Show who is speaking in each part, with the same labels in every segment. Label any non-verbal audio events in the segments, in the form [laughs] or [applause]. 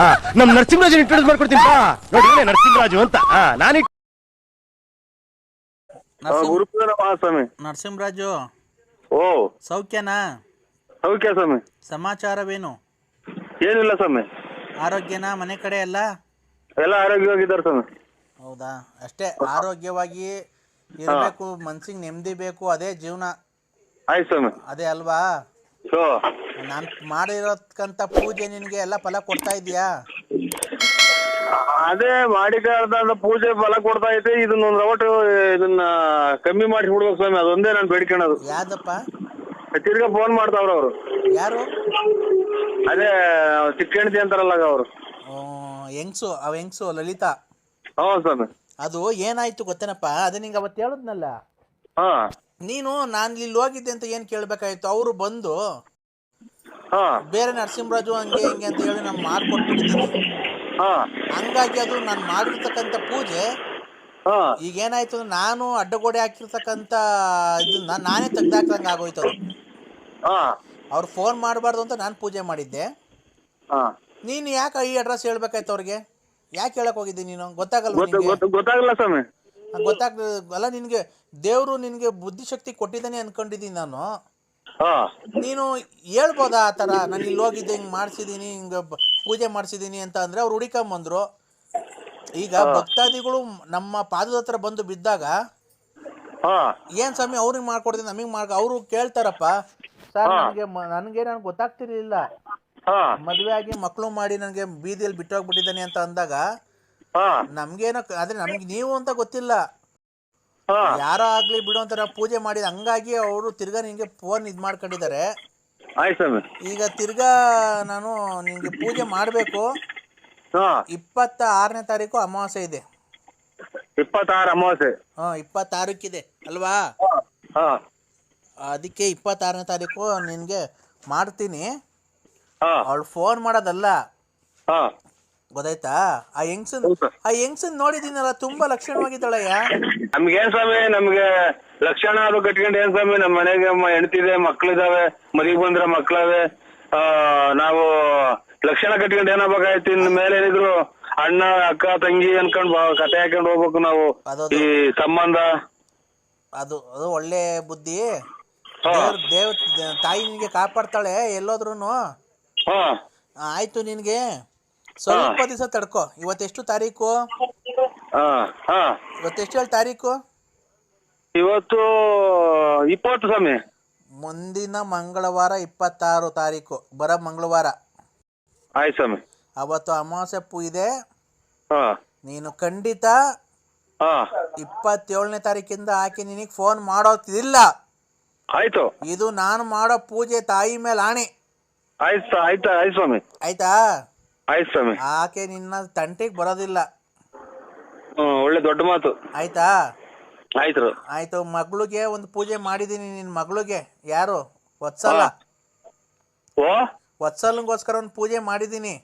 Speaker 1: ಆ, ನಮ್ ನರಸಿಂಹರಾಜ್ ಇಂಟ್ರೊಡ್ಯೂಸ್ ಮಾಡ್ಕೊಡ್ತೀನಿ ಬಾ. ನೋಡಿ ನರಸಿಂಹರಾಜು ಅಂತ. ನಾನು
Speaker 2: ಮಹಾಸ್ವಾಮಿ.
Speaker 3: ನರಸಿಂಹರಾಜು.
Speaker 2: ಓ.
Speaker 3: ಸೌಖ್ಯನಾ?
Speaker 2: ಸೌಖ್ಯ ಸ್ವಾಮಿ.
Speaker 3: ಸಮಾಚಾರವೇನು?
Speaker 2: ಏನಿಲ್ಲ ಸ್ವಾಮಿ.
Speaker 3: ಆರೋಗ್ಯನಾ? ಮನೆ ಕಡೆ ಎಲ್ಲ?
Speaker 2: ಎಲ್ಲ ಆರೋಗ್ಯವಾಗಿದ್ದಾರೆ ಸ್ವಾಮಿ.
Speaker 3: ಹೌದಾ? ಅಷ್ಟೇ ಆರೋಗ್ಯವಾಗಿ ಇರಬೇಕು ಮನ್ಸಿಗೆ ನೆಮ್ಮದಿ ಬೇಕು ಅದೇ ಜೀವನ.
Speaker 2: ಆಯ್ತು ಸ್ವಾಮಿ.
Speaker 3: ಅದೇ ಅಲ್ವಾ? ನಾನು ಮಾಡಿರೋದ್ಕಂತ ಪೂಜೆ ನಿನ್ಗೆ ಎಲ್ಲ ಫಲ ಕೊಡ್ತಾ ಇದೆಯಾ
Speaker 2: ಅದೇ ಮಾಡಿದ ಪೂಜೆ ಫಲ ಕೊಡ್ತಾ ಐತೆ ಇದನ್ನ ಒಂದು ರವಟು ಇದನ್ನ ಕಮ್ಮಿ ಮಾಡಿ ಬಿಡ್ಬೇಕು ಸ್ವಾಮಿ. ಅದೊಂದೇ ನಾನು ಬೇಡ್ಕೊಳ್ಳೋದು
Speaker 3: ಯಾವ್ದಪ್ಪ?
Speaker 2: ತಿರ್ಗಾ ಫೋನ್ ಮಾಡ್ತಾವ್ರ ಅವರು.
Speaker 3: ಯಾರು?
Speaker 2: ಅದೇ ಚಿಕ್ಕ ಅಂತಾರಲ್ಲ ಅವರು.
Speaker 3: ಹೆಂಗ್ಸು? ಅವ್ ಹೆಂಗ್ಸು? ಲಲಿತಾ?
Speaker 2: ಹ್ಞೂ ಸ್ವಾಮಿ.
Speaker 3: ಅದು ಏನಾಯ್ತು ಗೊತ್ತೇನಪ್ಪ? ಅದೇ ನಿಂಗೆ ಅವತ್ತು ಹೇಳಿದ್ನಲ್ಲ.
Speaker 2: ಹಾ.
Speaker 3: ನೀನು ನಾನು ಇಲ್ಲಿ ಹೋಗಿದ್ದೆ ಅಂತ ಏನು ಕೇಳ್ಬೇಕಾಯ್ತು? ಅವರು ಬಂದು
Speaker 2: ಹಾ.
Speaker 3: ಬೇರೆ ನರಸಿಂಹರಾಜು ಹಂಗೆ ಹಿಂಗೆ ಅಂತ ಹೇಳಿ ನಾನು ಮಾಡ್ಕೊಟ್ಬಿಟ್ಟಿದ್ದೀನಿ
Speaker 2: ಹಾ.
Speaker 3: ಹಂಗಾಗಿ ಅದು ನಾನು ಮಾಡಿರ್ತಕ್ಕಂಥ ಪೂಜೆ.
Speaker 2: ಹಾ.
Speaker 3: ಈಗ ಏನಾಯ್ತು ಅಂದ್ರೆ ನಾನು ಅಡ್ಡಗೋಡೆ ಹಾಕಿರ್ತಕ್ಕಂಥ ಇದನ್ನ ನಾನೇ ತೆಗ್ದಾಕ್ದಂಗೆ ಆಗೋಯ್ತು ಅದು.
Speaker 2: ಹಾ.
Speaker 3: ಅವ್ರು ಫೋನ್ ಮಾಡಬಾರ್ದು ಅಂತ ನಾನು ಪೂಜೆ ಮಾಡಿದ್ದೆ.
Speaker 2: ಹಾ.
Speaker 3: ನೀನು ಯಾಕೆ ಈ ಅಡ್ರೆಸ್ ಹೇಳ್ಬೇಕಾಯ್ತು ಅವ್ರಿಗೆ? ಯಾಕೆ ಹೇಳಕ್ ಹೋಗಿದ್ದೀನಿ ನೀನು? ಗೊತ್ತಾಗಲ್ಲ
Speaker 2: ಗೊತ್ತ ಗೊತ್ತ ಗೊತ್ತಾಗಲ್ಲ ಸ್ವಾಮಿ.
Speaker 3: ಗೊತ್ತಾಗ ಅಲ್ಲ ನಿನಗೆ ದೇವರು ನಿನಗೆ ಬುದ್ಧಿಶಕ್ತಿ ಕೊಟ್ಟಿದ್ದಾನೆ ಅನ್ಕೊಂಡಿದ್ದೀನಿ ನಾನು.
Speaker 2: ಹಾ.
Speaker 3: ನೀನು ಹೇಳ್ಬೋದಾ ಆ ತರ ನಾನು ಇಲ್ಲಿ ಹೋಗಿದ್ದೆ ಹಿಂಗೆ ಮಾಡಿಸಿದ್ದೀನಿ ಹಿಂಗ ಪೂಜೆ ಮಾಡ್ಸಿದೀನಿ ಅಂತ ಅಂದ್ರೆ ಅವ್ರು ಹುಡಿಕೊಂಬಂದ್ರು ಈಗ ಭಕ್ತಾದಿಗಳು ನಮ್ಮ ಪಾದದ ಹತ್ರ ಬಂದು ಬಿದ್ದಾಗ
Speaker 2: ಹಾ.
Speaker 3: ಏನ್ ಸ್ವಾಮಿ ಅವ್ರಿಗೆ ಮಾಡ್ಕೊಡ್ತೀನಿ ನಮಗ್ ಮಾಡ್ ಅವರು ಕೇಳ್ತಾರಪ್ಪ. ಸರ್ ನನಗೆ ನನಗೆ ನನಗೆ ಗೊತ್ತಾಗ್ತಿರ್ಲಿಲ್ಲ.
Speaker 2: ಹಾ.
Speaker 3: ಮದುವೆ ಆಗಿ ಮಕ್ಕಳು ಮಾಡಿ ನನಗೆ ಬೀದಿಯಲ್ಲಿ ಬಿಟ್ಟೋಗ್ಬಿಟ್ಟಿದ್ದಾನೆ ಅಂತ ಅಂದಾಗ ನಮ್ಗೇನೋ ಆದ್ರೆ ನಮಗೆ ನೀವು ಅಂತ ಗೊತ್ತಿಲ್ಲ. ಯಾರೋ ಆಗ್ಲಿ ಬಿಡು ಅಂತ ನಾವು ಪೂಜೆ ಮಾಡಿದ ಹಂಗಾಗಿ ಅವರು ತಿರ್ಗಾ ನಿಮಗೆ ಫೋನ್ ಇದ್ ಮಾಡ್ಕೊಂಡಿದ್ದಾರೆ.
Speaker 2: ಆಯ್ತು ಸ್ವಾಮಿ.
Speaker 3: ಈಗ ತಿರ್ಗಾ ನಾನು ನಿಮ್ಗೆ ಪೂಜೆ ಮಾಡಬೇಕು.
Speaker 2: ಹಾ.
Speaker 3: ಇಪ್ಪತ್ತ ಆರನೇ ತಾರೀಕು ಅಮಾವಾಸ್ಯೆ ಇದೆ.
Speaker 2: ಇಪ್ಪತ್ತಾರು ಅಮಾವಾಸ್ಯೆ.
Speaker 3: ಹಾ ಇಪ್ಪತ್ತಾರಕ್ಕಿದೆ ಅಲ್ವಾ?
Speaker 2: ಹಾ
Speaker 3: ಅದಕ್ಕೆ ಇಪ್ಪತ್ತಾರನೇ ತಾರೀಕು ನಿನ್ಗೆ ಮಾಡ್ತೀನಿ.
Speaker 2: ಹಾ.
Speaker 3: ಅವಳು ಫೋನ್ ಮಾಡೋದಲ್ಲ.
Speaker 2: ಹಾ.
Speaker 3: ಗೊತ್ತಾಯ್ತಾ? ಆ ಹೆಂಗ್ಸನ್ ಆ ಹೆಂಗ್ಸನ್ ನೋಡಿದೀನಲ್ಲ ತುಂಬಾ ಲಕ್ಷಣವಾಗಿದ್ದಾಳಯ್ಯ
Speaker 2: ನಮ್ಗೇನ್ ಸ್ವಾಮಿ ನಮ್ಗೆ ಲಕ್ಷಣ ಅದು ಕಟ್ಕೊಂಡು ಏನ್ ಸ್ವಾಮಿ ನಮ್ ಮನೆಗೆ ಹೆಂಡ್ತಿದೆ ಮಕ್ಳಿದಾವೆ ಮರಿ ಬಂದ್ರ ಮಕ್ಳವೆ. ಆ ನಾವು ಲಕ್ಷಣ ಕಟ್ಕೊಂಡು ಏನಾಗ್ಬೇಕಾಯ್ತು? ಇನ್ ಮೇಲೆ ಏನಿದ್ರು ಅಣ್ಣ ಅಕ್ಕ ತಂಗಿ ಅನ್ಕೊಂಡ್ ಕತೆ ಹಾಕೊಂಡ್ ಹೋಗ್ಬೇಕು ನಾವು. ಈ ಸಂಬಂಧ.
Speaker 3: ಅದು ಅದು ಒಳ್ಳೆ ಬುದ್ಧಿ. ದೇವ್ ತಾಯಿ ನಿನ್ಗೆ ಕಾಪಾಡ್ತಾಳೆ ಎಲ್ಲೋದ್ರು
Speaker 2: ಹಾ.
Speaker 3: ಆಯ್ತು ನಿನಗೆ. ಸ್ವಲ್ಪ ದಿವಸ ತಡ್ಕೋ. ಇವತ್ತೆಷ್ಟು ತಾರೀಕು?
Speaker 2: ಹಾ ಹಾ.
Speaker 3: ಇವತ್ತೆಷ್ಟು ಹೇಳಿ ತಾರೀಕು?
Speaker 2: ಇವತ್ತು ಇಪ್ಪತ್ತು ಸ್ವಾಮಿ.
Speaker 3: ಮುಂದಿನ ಮಂಗಳವಾರ ಇಪ್ಪತ್ತಾರು ತಾರೀಕು. ಬರೋ ಮಂಗಳವಾರ.
Speaker 2: ಆಯ್ತು ಸ್ವಾಮಿ.
Speaker 3: ಅವತ್ತು ಅಮಾವಾಸ್ಯೆ ಪೂ ಇದೆ.
Speaker 2: ಹಾ.
Speaker 3: ನೀನು ಖಂಡಿತ
Speaker 2: ಹಾ.
Speaker 3: ಇಪ್ಪತ್ತೇಳನೇ ತಾರೀಕಿಂದ ಹಾಕಿ ನಿನಗೆ ಫೋನ್ ಮಾಡೋತಿದಿಲ್ಲ
Speaker 2: ಆಯ್ತು.
Speaker 3: ಇದು ನಾನು ಮಾಡೋ ಪೂಜೆ ತಾಯಿ ಮೇಲೆ ಆಣೆ.
Speaker 2: ಆಯ್ತು ಆಯ್ತು ಆಯ್ತು ಸ್ವಾಮಿ.
Speaker 3: ಆಯ್ತಾ?
Speaker 2: ಆಯ್ತು ಸ್ವಾಮಿ.
Speaker 3: ಆಕೆ ನಿನ್ನ ತಂಟೆಗೆ ಬರೋದಿಲ್ಲ.
Speaker 2: ಹ್ಮ್ ಒಳ್ಳೆ ದೊಡ್ಡ ಮಾತು.
Speaker 3: ಆಯ್ತಾ?
Speaker 2: ಆಯ್ತು
Speaker 3: ಆಯ್ತು ಮಗಳಿಗೆ ಒಂದು ಪೂಜೆ ಮಾಡಿದೀನಿ ನಿನ್ನ ಮಗಳಿಗೆ. ಯಾರು? ವತ್ಸಲ?
Speaker 2: ಓ?
Speaker 3: ವತ್ಸಲಂಗೋಸ್ಕರ ಒಂದು ಪೂಜೆ ಮಾಡಿದೀನಿ.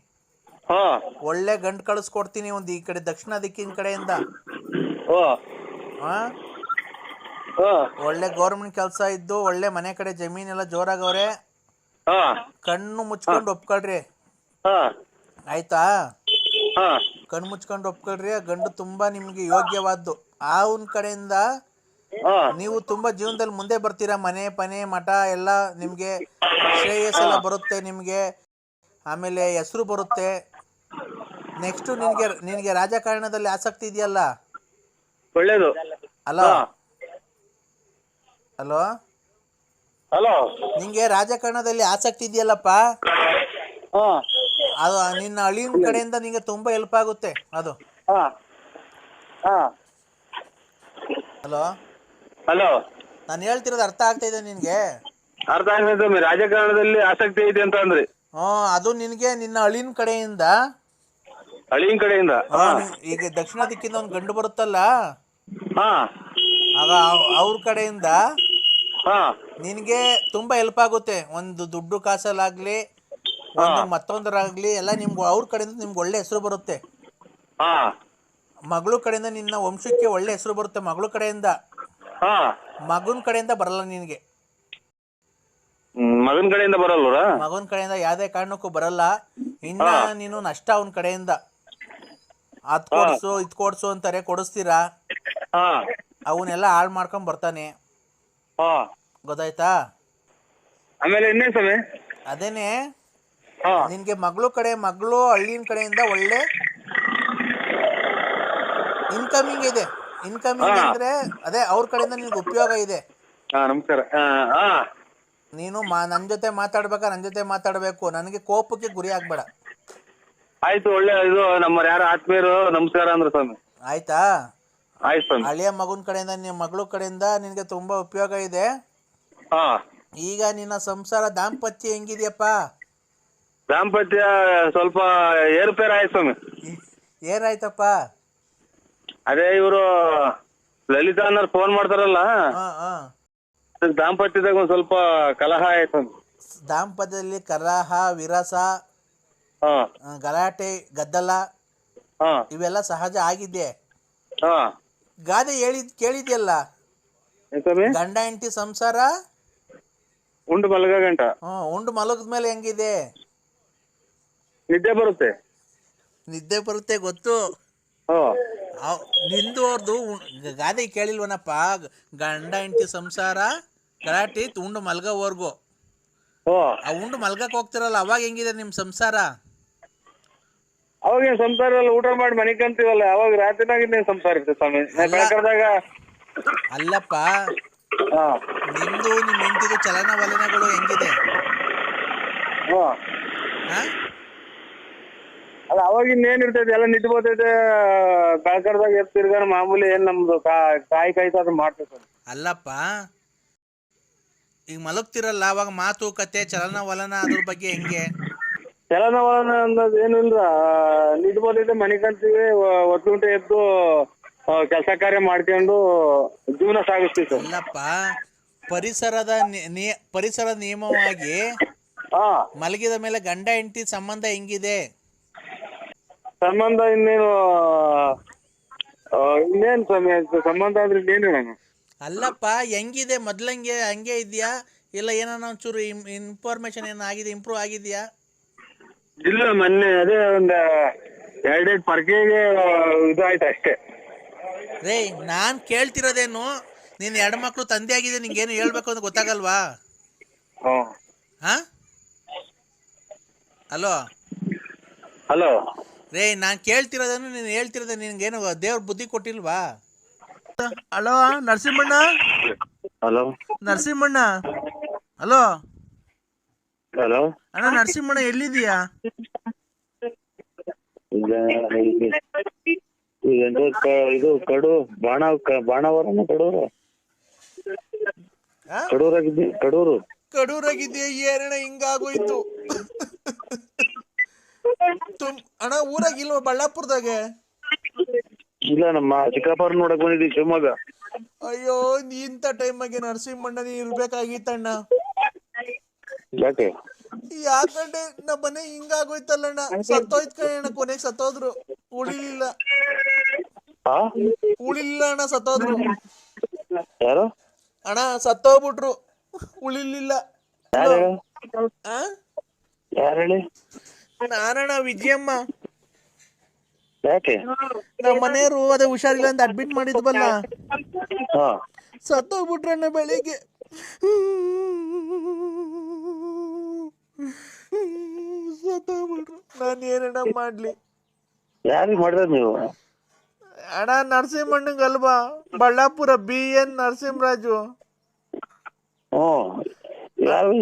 Speaker 2: ಹಾ.
Speaker 3: ಒಳ್ಳೆ ಗಂಟು ಕಳಿಸ್ಕೊಡ್ತೀನಿ ಒಂದು ಈ ಕಡೆ ದಕ್ಷಿಣ ದಿಕ್ಕಿನ ಕಡೆಯಿಂದ.
Speaker 2: ಓ? ಹಾ?
Speaker 3: ಒಳ್ಳೆ ಗೌರ್ಮೆಂಟ್ ಕೆಲಸ ಇದ್ದು ಒಳ್ಳೆ ಮನೆ ಕಡೆ ಜಮೀನೆಲ್ಲ ಜೋರಾಗವ್ರೆ
Speaker 2: ಹಾ.
Speaker 3: ಕಣ್ಣು ಮುಚ್ಕೊಂಡು ಒಪ್ಕೊಳ್ರಿ.
Speaker 2: ಹಾ.
Speaker 3: ಆಯ್ತಾ?
Speaker 2: ಕಣ್
Speaker 3: ಕಣ್ಣು ಮುಚ್ಕೊಂಡು ಒಪ್ಕೊಳ್ರಿ ಆ ಗಂಡು ತುಂಬಾ ನಿಮ್ಗೆ ಯೋಗ್ಯವಾದ್ದು. ಅವನ್ ಕಡೆಯಿಂದ ನೀವು ತುಂಬಾ ಜೀವನದಲ್ಲಿ ಮುಂದೆ ಬರ್ತೀರಾ? ಮನೆ ಪನೆ ಮಠ ಎಲ್ಲ ನಿಮ್ಗೆ ಶ್ರೇಯಸ್ ಎಲ್ಲ ಬರುತ್ತೆ ನಿಮ್ಗೆ. ಆಮೇಲೆ ಹೆಸರು ಬರುತ್ತೆ. ನೆಕ್ಸ್ಟ್ ನಿನ್ಗೆ ನಿನ್ಗೆ ರಾಜಕಾರಣದಲ್ಲಿ ಆಸಕ್ತಿ ಇದೆಯಲ್ಲ?
Speaker 2: ಒಳ್ಳೇದು.
Speaker 3: ಹಲೋ ಹಲೋ
Speaker 2: ಹಲೋ
Speaker 3: ನಿಂಗೆ ರಾಜಕಾರಣದಲ್ಲಿ ಆಸಕ್ತಿ ಇದೆಯಲ್ಲಪ್ಪ? ಅದು ನಿನ್ನ ಅಳಿಯನ್ ಕಡೆಯಿಂದ ನಿಂಗೆ ತುಂಬಾ ಹೆಲ್ಪ್ ಆಗುತ್ತೆ. ಅದು.
Speaker 2: ಹಾ. ಹಾ.
Speaker 3: ಹಲೋ
Speaker 2: ಹಲೋ
Speaker 3: ನಾನು ಹೇಳ್ತಿರೋದು ಅರ್ಥ ಆಗ್ತಾ ಇದೆ ನಿನ್ಗೆ?
Speaker 2: ಅರ್ಥ ಆಗ್ತದೆ ಸ್ವಾಮಿ. ರಾಜಕಾರಣದಲ್ಲಿ ಆಸಕ್ತಿ ಐತೆ ಅಂತ ಅಂದ್ರೆ.
Speaker 3: ಹ್ಮ್ ಅದು ನಿನ್ಗೆ ನಿನ್ನ ಅಳಿನ್ ಕಡೆಯಿಂದ.
Speaker 2: ಅಳಿನ್ ಕಡೆಯಿಂದ?
Speaker 3: ಆ, ಈಗ ದಕ್ಷಿಣ ದಿಕ್ಕಿಂದ ಒಂದು ಗಂಡು ಬರುತ್ತಲ್ಲ?
Speaker 2: ಹಾ.
Speaker 3: ಆಗ ಅವ್- ಅವ್ರ ಕಡೆಯಿಂದ
Speaker 2: ಹಾ.
Speaker 3: ನಿನ್ಗೆ ತುಂಬಾ ಹೆಲ್ಪ್ ಆಗುತ್ತೆ. ಒಂದು ದುಡ್ಡು ಕಾಸಲ್ಲಾಗ್ಲಿ ಒಂದು ಮತ್ತೊಂದರಾಗ್ಲಿ ಎಲ್ಲ ನಿಮ್ಗೆ ಅವ್ರ ಕಡೆಯಿಂದ ನಿಮ್ಗೆ ಒಳ್ಳೆ ಹೆಸರು ಬರುತ್ತೆ.
Speaker 2: ಹಾ.
Speaker 3: ಮಗಳು ಕಡೆಯಿಂದ ನಿನ್ನ ವಂಶಕ್ಕೆ ಒಳ್ಳೆ ಹೆಸರು ಬರುತ್ತೆ ಮಗಳು ಕಡೆಯಿಂದ.
Speaker 2: ಹಾ.
Speaker 3: ಮಗನ ಕಡೆಯಿಂದ ಬರಲ್ಲ ನಿನ್ಗೆ.
Speaker 2: ಮಗನ ಕಡೆಯಿಂದ ಬರಲ್ವರ
Speaker 3: ಮಗನ ಕಡೆಯಿಂದ ಯಾವ್ದೇ ಕಾರಣಕ್ಕೂ ಬರಲ್ಲ. ಇನ್ನ ನೀನು ನಷ್ಟ ಅವನ ಕಡೆಯಿಂದ. ಅದ್ ಕೊಡ್ಸು ಇದ್ ಕೊಡ್ಸು ಅಂತಾರೆ ಕೊಡಿಸ್ತೀರಾ?
Speaker 2: ಹಾ.
Speaker 3: ಅವನ್ನೆಲ್ಲ ಹಾಳು ಮಾಡ್ಕೊಂಡ್ ಬರ್ತಾನೆ.
Speaker 2: ಹಾ.
Speaker 3: ಗೊತ್ತಾಯ್ತಾ?
Speaker 2: ಆಮೇಲೆ ಇನ್ನೇನ್ ಸ್ವಾಮಿ?
Speaker 3: ಅದೇನೆ?
Speaker 2: ಹಾ.
Speaker 3: ನಿನ್ಗೆ ಮಗಳು ಕಡೆ ಮಗಳು ಹಳ್ಳಿನ ಕಡೆಯಿಂದ ಒಳ್ಳೆ ಇನ್ಕಮಿಂಗ್ ಇದೆ. ಇನ್ಕಮಿಂಗ್
Speaker 2: ಹಾ.
Speaker 3: ಅಂದ್ರೆ ಅದೇ ಅವ್ರ ಕಡೆಯಿಂದ ನಿನ್ಗೆ ಉಪಯೋಗ ಇದೆ.
Speaker 2: ಹಾ ನಮಸ್ಕಾರ. ಹಾ ಹಾ.
Speaker 3: ನೀನು ಮಾ ನನ್ನ ಜೊತೆ ಮಾತಾಡ್ಬೇಕಾ? ನನ್ ಜೊತೆ ಮಾತಾಡ್ಬೇಕು. ನನಗೆ ಕೋಪಕ್ಕೆ ಗುರಿ ಆಗ್ಬೇಡ.
Speaker 2: ಆಯ್ತು ಒಳ್ಳೆ ಇದು ನಮ್ಮ ಯಾರು ಆತ್ಮೀಯರು ನಮಸ್ಕಾರ ಅಂದ್ರು ಸ್ವಾಮಿ.
Speaker 3: ಆಯ್ತಾ?
Speaker 2: ಆಯ್ತು ಸ್ವಾಮಿ.
Speaker 3: ಹಳೆಯ ಮಗನ ಕಡೆಯಿಂದ ನಿಮ್ಮ ಮಗಳ ಕಡೆಯಿಂದ ನಿನಗೆ ತುಂಬಾ ಉಪಯೋಗ ಇದೆ.
Speaker 2: ಹಾ.
Speaker 3: ಈಗ ನಿನ್ನ ಸಂಸಾರ ದಾಂಪತ್ಯ ಹೆಂಗಿದೆಯಪ್ಪ?
Speaker 2: ದಾಂಪತ್ಯ ಸ್ವಲ್ಪ ಏರುಪೇರು ಆಯ್ತು ಸ್ವಾಮಿ.
Speaker 3: ಏನಾಯ್ತಪ್ಪ?
Speaker 2: ಅದೇ ಇವರು ಲಲಿತಾ ಅನ್ನೋರು ಫೋನ್ ಮಾಡ್ತಾರಲ್ಲ
Speaker 3: ಹಾ ಹಾ.
Speaker 2: ಅದಕ್ಕೆ ದಾಂಪತ್ಯದಾಗ ಒಂದ್ ಸ್ವಲ್ಪ ಕಲಹ ಆಯ್ತು ಸ್ವಾಮಿ.
Speaker 3: ದಾಂಪತ್ಯದಲ್ಲಿ ಕಲಹ ವಿರಸ
Speaker 2: ಹಾ.
Speaker 3: ಆ, ಗಲಾಟೆ ಗದ್ದಲ
Speaker 2: ಹಾ.
Speaker 3: ಇವೆಲ್ಲ ಸಹಜ ಆಗಿದ್ದೆ
Speaker 2: ಹಾ.
Speaker 3: ಗಾದೆ ಹೇಳಿದ್ ಕೇಳಿದ್ಯಲ್ಲ?
Speaker 2: ಏನ್ ಸ್ವಾಮಿ?
Speaker 3: ಗಂಡ ಹೆಂಡತಿ ಸಂಸಾರ?
Speaker 2: ಉಂಡು ಮಲಗ ಗಂಟ.
Speaker 3: ಹ್ಮ್ ಉಂಡು ಮಲಗದ ಮೇಲೆ ಹೆಂಗಿದೆ?
Speaker 2: ನಿದ್ದೆ ಬರುತ್ತೆ.
Speaker 3: ನಿದ್ದೆ ಬರುತ್ತೆ ಗೊತ್ತು. ಅವ್- ನಿಂದು ಅವ್ರದ್ದು ಗಾದೆ ಕೇಳಿಲ್ವನಪ್ಪ. ಗಂಡ ಹೆಂಡತಿ ಸಂಸಾರ ಕರಾಟಿ ತುಂಡು ಮಲ್ಗೋವರ್ಗು. ಆ ಉಂಡು ಮಲ್ಗಕ್ ಹೋಗ್ತಿರಲ್ಲ ಅವಾಗ ಹೆಂಗಿದೆ ನಿಮ್ ಸಂಸಾರ?
Speaker 2: ಅವಾಗ ಸಂಸಾರ ಊಟ ಮಾಡಿ ಮನೆ ಕಂತೀವಲ್ಲ ಅವಾಗ ರಾತ್ರಿನಾಗ ಇನ್ನೇನ್ ಸಂಸಾರ ಇರ್ತದೆ ಸ್ವಾಮಿ? ನಾ ಬೆಳಕರ್ದಾಗ
Speaker 3: ಅಲ್ಲಪ್ಪ.
Speaker 2: ಹಾ.
Speaker 3: ನಿಮ್ದು ನಿಮ್ ಹೆಂಡತಿದು ಚಲನವಲನಗಳು ಹೆಂಗಿದೆ?
Speaker 2: ಹಾ.
Speaker 3: ಹಾ?
Speaker 2: ಅಲ್ಲ ಅವಾಗ ಇನ್ನೇನ್ ಇರ್ತೈತೆ ಎಲ್ಲ ನಿದ್ದು ಬರ್ತೈತೆ ಬೆಳಕರ್ದಾಗ ಮಾಮೂಲಿ ಏನ್ ನಮ್ದು ಕಾ- ಕಾಯಿ ಕಾಯ್ತಾ ಅದ್ ಮಾಡ್ತೈತೆ
Speaker 3: ಅಲ್ಲಪ್ಪ ಈಗ ಮಲಗ್ತಿರಲ್ಲ ಅವಾಗ ಮಾತು ಕತೆ ಚಲನವಲನ ಅದ್ರ ಬಗ್ಗೆ ಹೆಂಗೆ?
Speaker 2: ಚಲನವಲನ ಅನ್ನೋದು ಏನು ಇಲ್ಲ ನಿದ್ದು ಬರ್ತೈತೆ ಮನೆ ಕಲ್ತೀವಿ ಒತ್ತು ಗಂಟೆ ಎದ್ದು ಕೆಲಸ ಕಾರ್ಯ ಮಾಡ್ಕೊಂಡು ಜೀವನ ಸಾಗಿಸ್ತೀವಿ ಸರ್.
Speaker 3: ಅಲ್ಲಪ್ಪ ಪರಿಸರದ ಪರಿಸರ ನಿಯಮವಾಗಿ
Speaker 2: ಹಾ.
Speaker 3: ಮಲಗಿದ ಮೇಲೆ ಗಂಡ ಹೆಂಡತಿ ಸಂಬಂಧ ಹೆಂಗಿದೆ?
Speaker 2: ಸಂಬಂಧ ಇನ್ನೇನು ಆ, ಇನ್ನೇನ್ ಸ್ವಾಮಿ ಅದು ಸಂಬಂಧ ಅಂದ್ರೆ ಇನ್ನೇನು ನಾನು
Speaker 3: ಅಲ್ಲಪ್ಪ ಹೆಂಗಿದೆ? ಮೊದ್ಲಂಗೆ ಹಂಗೆ ಇದೆಯಾ? ಇಲ್ಲ ಏನಾನ ಒಂಚೂರು ಇನ್ಫಾರ್ಮೇಶನ್ ಏನಾಗಿದೆ ಇಂಪ್ರೂವ್ ಆಗಿದೆಯಾ?
Speaker 2: ಇಲ್ಲ ಮೊನ್ನೆ ಅದೇ ಒಂದ್ ಎರಡೆರಡು ಪರ್ಕೆಗೆ ಇದಾಯ್ತು ಅಷ್ಟೇ.
Speaker 3: ರೇ ನಾನ್ ಕೇಳ್ತಿರೋದೇನು ನೀನ್ ಎರಡು ಮಕ್ಳು ತಂದೆ ಆಗಿದೆ ನಿಂಗೇನು ಹೇಳ್ಬೇಕು ಅಂತ ಗೊತ್ತಾಗಲ್ವಾ?
Speaker 2: ಹ್ಮ್
Speaker 3: ಹಾ? ಹಲೋ?
Speaker 2: ಹಲೋ?
Speaker 3: ರೇ ನಾನು ಕೇಳ್ತಿರೋದನ್ನು ನೀನು ಹೇಳ್ತಿರೋದ ನಿನ್ಗೇನು ದೇವ್ರ ಬುದ್ಧಿ ಕೊಟ್ಟಿಲ್ವಾ? ಹಲೋ ನರಸಿಂಹಣ್ಣ?
Speaker 2: ಹಲೋ?
Speaker 3: ನರಸಿಂಹಣ್ಣ? ಹಲೋ?
Speaker 2: ಹಲೋ?
Speaker 3: ಅಣ್ಣ ನರಸಿಂಹಣ್ಣ ಎಲ್ಲಿದೀಯಾ
Speaker 2: ಈಗ ಈಗ ಇದು ಕ- ಇದು ಕಡು ಬಾಣ ಕ- ಬಾಣವರನ ಕಡೂರು? ಕಡೂರಾಗಿದ್ದಿ ಕಡೂರು?
Speaker 3: ಕಡೂರಾಗಿದ್ಯಾ ಏನಣ್ಣ ಹಿಂಗಾಗೋಯ್ತು. ತುಮ್ ಅಣ್ಣ ಊರಾಗ ಇಲ್ವಾ ಬಳ್ಳಾಪುರದಾಗ?
Speaker 2: ಇಲ್ಲ ನಮ್ಮ ಚಿಕ್ಕಪ್ಪವ್ರ ನೋಡಕ್ ಬಂದಿದ್ದೀವಿ ಶಿವಮೊಗ್ಗ.
Speaker 3: ಅಯ್ಯೋ ಇಂಥ ಟೈಮಾಗೆ ನರಸಿಂಹಣ್ಣ ನೀ ಇರ್ಬೇಕಾಗಿತ್ತಣ್ಣ
Speaker 2: ಯಾಕೆ?
Speaker 3: ಯಾಕಂದ್ರೆ ನಮ್ಮ ಮನೆ ಹಿಂಗಾಗೋಯ್ತಲ್ಲಣ್ಣ ಸತ್ತೋಯ್ತ್ ಕಣ ಕೊನೆಗೆ ಸತ್ತೋದ್ರು. ಉಳಿಲಿಲ್ಲ.
Speaker 2: ಆ?
Speaker 3: ಉಳಿಲಿಲ್ಲ ಅಣ್ಣ ಸತ್ತೋದ್ರು.
Speaker 2: ಯಾರು?
Speaker 3: ಅಣ್ಣ ಸತ್ತೋಗ್ಬಿಟ್ರು. ಉಳಿಲಿಲ್ಲ.
Speaker 2: ಯಾರು ಹೇಳು?
Speaker 3: ಆ?
Speaker 2: ಯಾರು ಹೇಳಿ?
Speaker 3: ನಾನಣ್ಣ ವಿಜಯಮ್ಮ.
Speaker 2: ಯಾಕೆ?
Speaker 3: ನಮ್ಮ ಮನೆಯವರು ಅದೇ ಹುಷಾರಿಲ್ಲ ಅಂತ ಅಡ್ಮಿಟ್ ಮಾಡಿದ್ವಲ್ಲ?
Speaker 2: ಹಾ.
Speaker 3: ಸತ್ತೋಗ್ಬಿಟ್ರಣ್ಣ ಬೆಳಿಗ್ಗೆ. ಸತ್ತೋಗ್ಬಿಟ್ರು. ನಾನು ಏನಣ್ಣ ಮಾಡ್ಲಿ.
Speaker 2: ಯಾರಿಗೆ ಮಾಡಿದ್ರೆ ನೀವು?
Speaker 3: ಅಣ್ಣ ನರಸಿಂಹಣ್ಣಂಗ್ ಅಲ್ವಾ? Ballapura B N Narasimharaju.
Speaker 2: ಓ ಯಾರು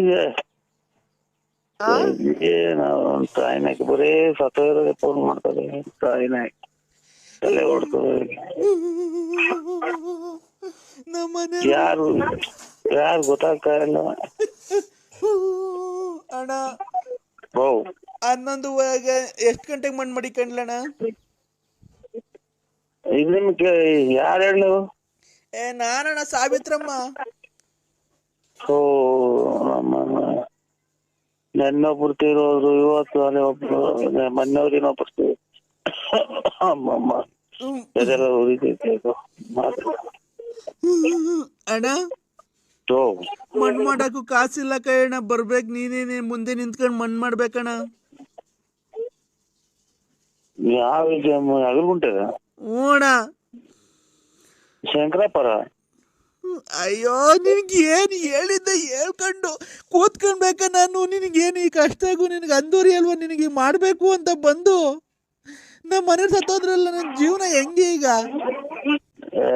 Speaker 2: ನಾವು ತಾಯಿನಾಕಿ ಬರೀ ಸತ್ತೋಗಿರೋದೇ ಫೋನ್ ಮಾಡ್ತಾರೆ ತಾಯಿನಾಕಿ ತಲೆ ಹೊಡ್ತದೆ ಯಾರು ಯಾರು ಗೊತ್ತಾಗ್ತಾ ಇಲ್ಲ
Speaker 3: ಅಣ್ಣ.
Speaker 2: ಓ
Speaker 3: ಹನ್ನೊಂದುವರೆಗೆ ಎಷ್ಟು ಗಂಟೆಗೆ ಮಣ್ಣು ಮಡಿಕೊಂಡ್ಲಣ್ಣ
Speaker 2: ಇದು ನಿಮ್ಗೆ ಯಾರು ಹೇಳು
Speaker 3: ಏ ನಾನಣ್ಣ ಸಾವಿತ್ರಮ್ಮ.
Speaker 2: ಓ ನಮ್ಮ ನೆನ್ನೊಬ್ರು ತೀರೋದ್ರು ಇವತ್ತು ಅಲ್ಲೇ ಒಬ್ರು ಮೊನ್ನೆವ್ರು ಇನ್ನೊಬ್ರು ಅಮ್ಮಮ್ಮ.
Speaker 3: ಹ್ಮ್.
Speaker 2: ಎದೆಲ್ಲ ಉರಿತೈತೆ ಇದು.
Speaker 3: ಅಣ್ಣ?
Speaker 2: ಓ
Speaker 3: ಮಣ್ಣು ಮಾಡಕ್ಕೂ ಕಾಸಿಲ್ಲ ಕಣ ಬರ್ಬೇಕು ನೀನೇನೆ ಮುಂದೆ ನಿಂತ್ಕೊಂಡು ಮಣ್ ಮಾಡ್ಬೇಕಣ್ಣ
Speaker 4: ಯಾವ ಅಗಲ್ಗುಂಟೆ
Speaker 3: ಅಣ್ಣ.
Speaker 4: ಶಂಕರಾಪುರ
Speaker 3: ಅಯ್ಯೋ ನಿನಗೆ ಏನು ಹೇಳಿದ್ದೆ ಹೇಳ್ಕೊಂಡು ಕೂತ್ಕೊಳ್ಬೇಕ ನಾನು? ನಿನಗೇನು ಈ ಕಷ್ಟಗೂ ನಿನಗೆ ಅಂದೂರಿ ಅಲ್ವಾ? ನಿನಗೆ ಮಾಡಬೇಕು ಅಂತ ಬಂದು? ನಮ್ಮ ಮನೆ ಸತ್ತೋದ್ರಲ್ಲ ನನ್ನ ಜೀವನ ಹೆಂಗೆ ಈಗ?
Speaker 4: ಆ,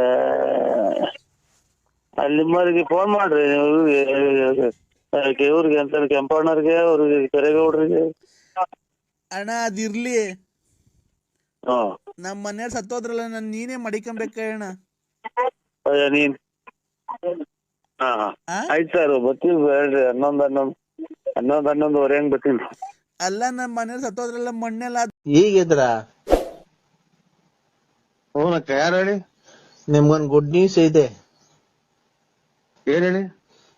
Speaker 4: ಅಲ್ಲಿ ನಿಮ್ಮವ್ರಿಗೆ ಫೋನ್ ಮಾಡ್ರಿ ಇವ್ರಿಗೆ ಅಂತ ಕೆಂಪಣ್ಣವ್ರಿಗೆ ಅವ್ರಿಗೆ ಕೆರೆಗೌಡ್ರಿಗೆ.
Speaker 3: ಅಣ್ಣ ಅದಿರ್ಲಿ. ನಮ್ಮ ಮನೆಯವ್ರು ಸತ್ತೋದ್ರಲ್ಲ ನಾನು ನೀನೇ ಮಡಿಕೊಂಬೇಕ ಅಣ್ಣ
Speaker 4: ಅಯ್ಯ ನೀನ್ ಹಾ? ಆಯ್ತು ಸರ್ ಬರ್ತೀವಿ ಹೇಳ್ರಿ. ಹನ್ನೊಂದ್ ಹನ್ನೊಂದ್ ಹನ್ನೊಂದ್ ಹನ್ನೊಂದುವರೆ ಹಂಗ್ ಬರ್ತೀನಿ
Speaker 3: ಅಲ್ಲ ನಮ್ಮ ಮನೆಯವ್ರು ಸತ್ತೋದ್ರೆಲ್ಲ ಮಣ್ಣೆಲ್ಲ
Speaker 5: ಈಗಿದ್ರ
Speaker 4: ಹ್ಞೂನಕ್ಕ ಯಾರು ಹೇಳಿ?
Speaker 5: ನಿಮ್ಗೊಂದ್ ಗುಡ್ ನ್ಯೂಸ್ ಇದೆ.
Speaker 4: ಏನ್ ಹೇಳಿ?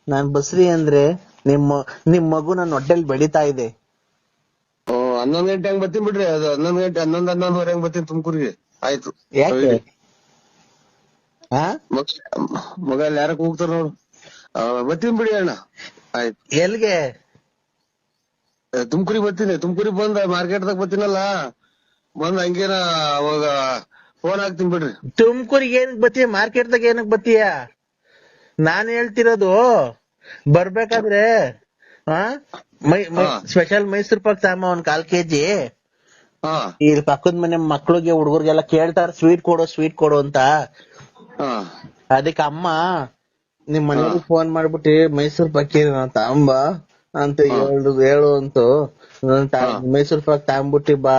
Speaker 5: ನಾನ್ ಬಸ್ರಿ ಅಂದ್ರೆ ನಿಮ್ಮ ನಿಮ್ ಮಗು ನನ್ನ ಹೊಟ್ಟೆಲ್ ಬೆಳಿತಾ ಇದೆ.
Speaker 4: ಓ ಹನ್ನೊಂದ್ ಗಂಟೆ ಹಂಗ್ ಬರ್ತೀನಿ ಬಿಡ್ರಿ. ಅದು ಹನ್ನೊಂದ್ ಗಂಟೆ ಹನ್ನೊಂದ್ ಹನ್ನೊಂದುವರೆ ಹಂಗ್ ಬರ್ತೀನಿ ತುಮಕೂರಿಗೆ. ಆಯ್ತು.
Speaker 5: ಯಾಕೆ?
Speaker 4: ಮಗ ಅಲ್ಲಿ ಯಾರಕ್ ಹೋಗ್ತಾರ ನೋಡು. ಬರ್ತೀನಿ ಬಿಡಿ ಅಣ್ಣ. ಆಯ್ತು.
Speaker 5: ಎಲ್ಗೆ
Speaker 4: ತುಮಕೂರಿಗೆ ಬರ್ತೀನಿ. ತುಮಕೂರಿಗೆ ಬಂದ ಮಾರ್ಕೆಟ್ ದಾಗ ಬರ್ತೀನಲ್ಲ. ಬಂದ್ ಹಂಗೇನ ಅವಾಗ ಫೋನ್ ಹಾಕ್ತೀನಿ ಬಿಡ್ರಿ.
Speaker 5: ತುಮಕೂರಿಗೆ ಏನಕ್ ಬತ್ತೀಯ ಮಾರ್ಕೆಟ್ ದಾಗ ಏನಕ್ ಬತ್ತೀಯ ನಾನ್ ಹೇಳ್ತಿರೋದು ಬರ್ಬೇಕಾದ್ರೆ ಹಾ ಮೈ
Speaker 4: ಹಾ.
Speaker 5: ಸ್ಪೆಷಲ್ ಮೈಸೂರ್ ಪಾಕ್ ತಾಮ ಒಂದ್ ಕಾಲ್ ಕೆಜಿ.
Speaker 4: ಹಾ.
Speaker 5: ಇಲ್ಲಿ ಪಕ್ಕದ ಮನೆ ಮಕ್ಳಿಗೆ ಹುಡುಗರಿಗೆಲ್ಲ ಕೇಳ್ತಾರ ಸ್ವೀಟ್ ಕೊಡು ಸ್ವೀಟ್ ಕೊಡು ಅಂತ. ಅದಕ್ಕೆ ಅಮ್ಮ ನಿಮ್ ಮನೆಗೆ ಫೋನ್ ಮಾಡ್ಬಿಟ್ಟು ಮೈಸೂರ್ ಪಾಕ್ ತಾಂಬ ಅಂತ ಹೇಳು ಹೇಳು ಅಂತು. ಮೈಸೂರ್ ಪಾಕ್ ತಾಂಬಿಟ್ಟು ಬಾ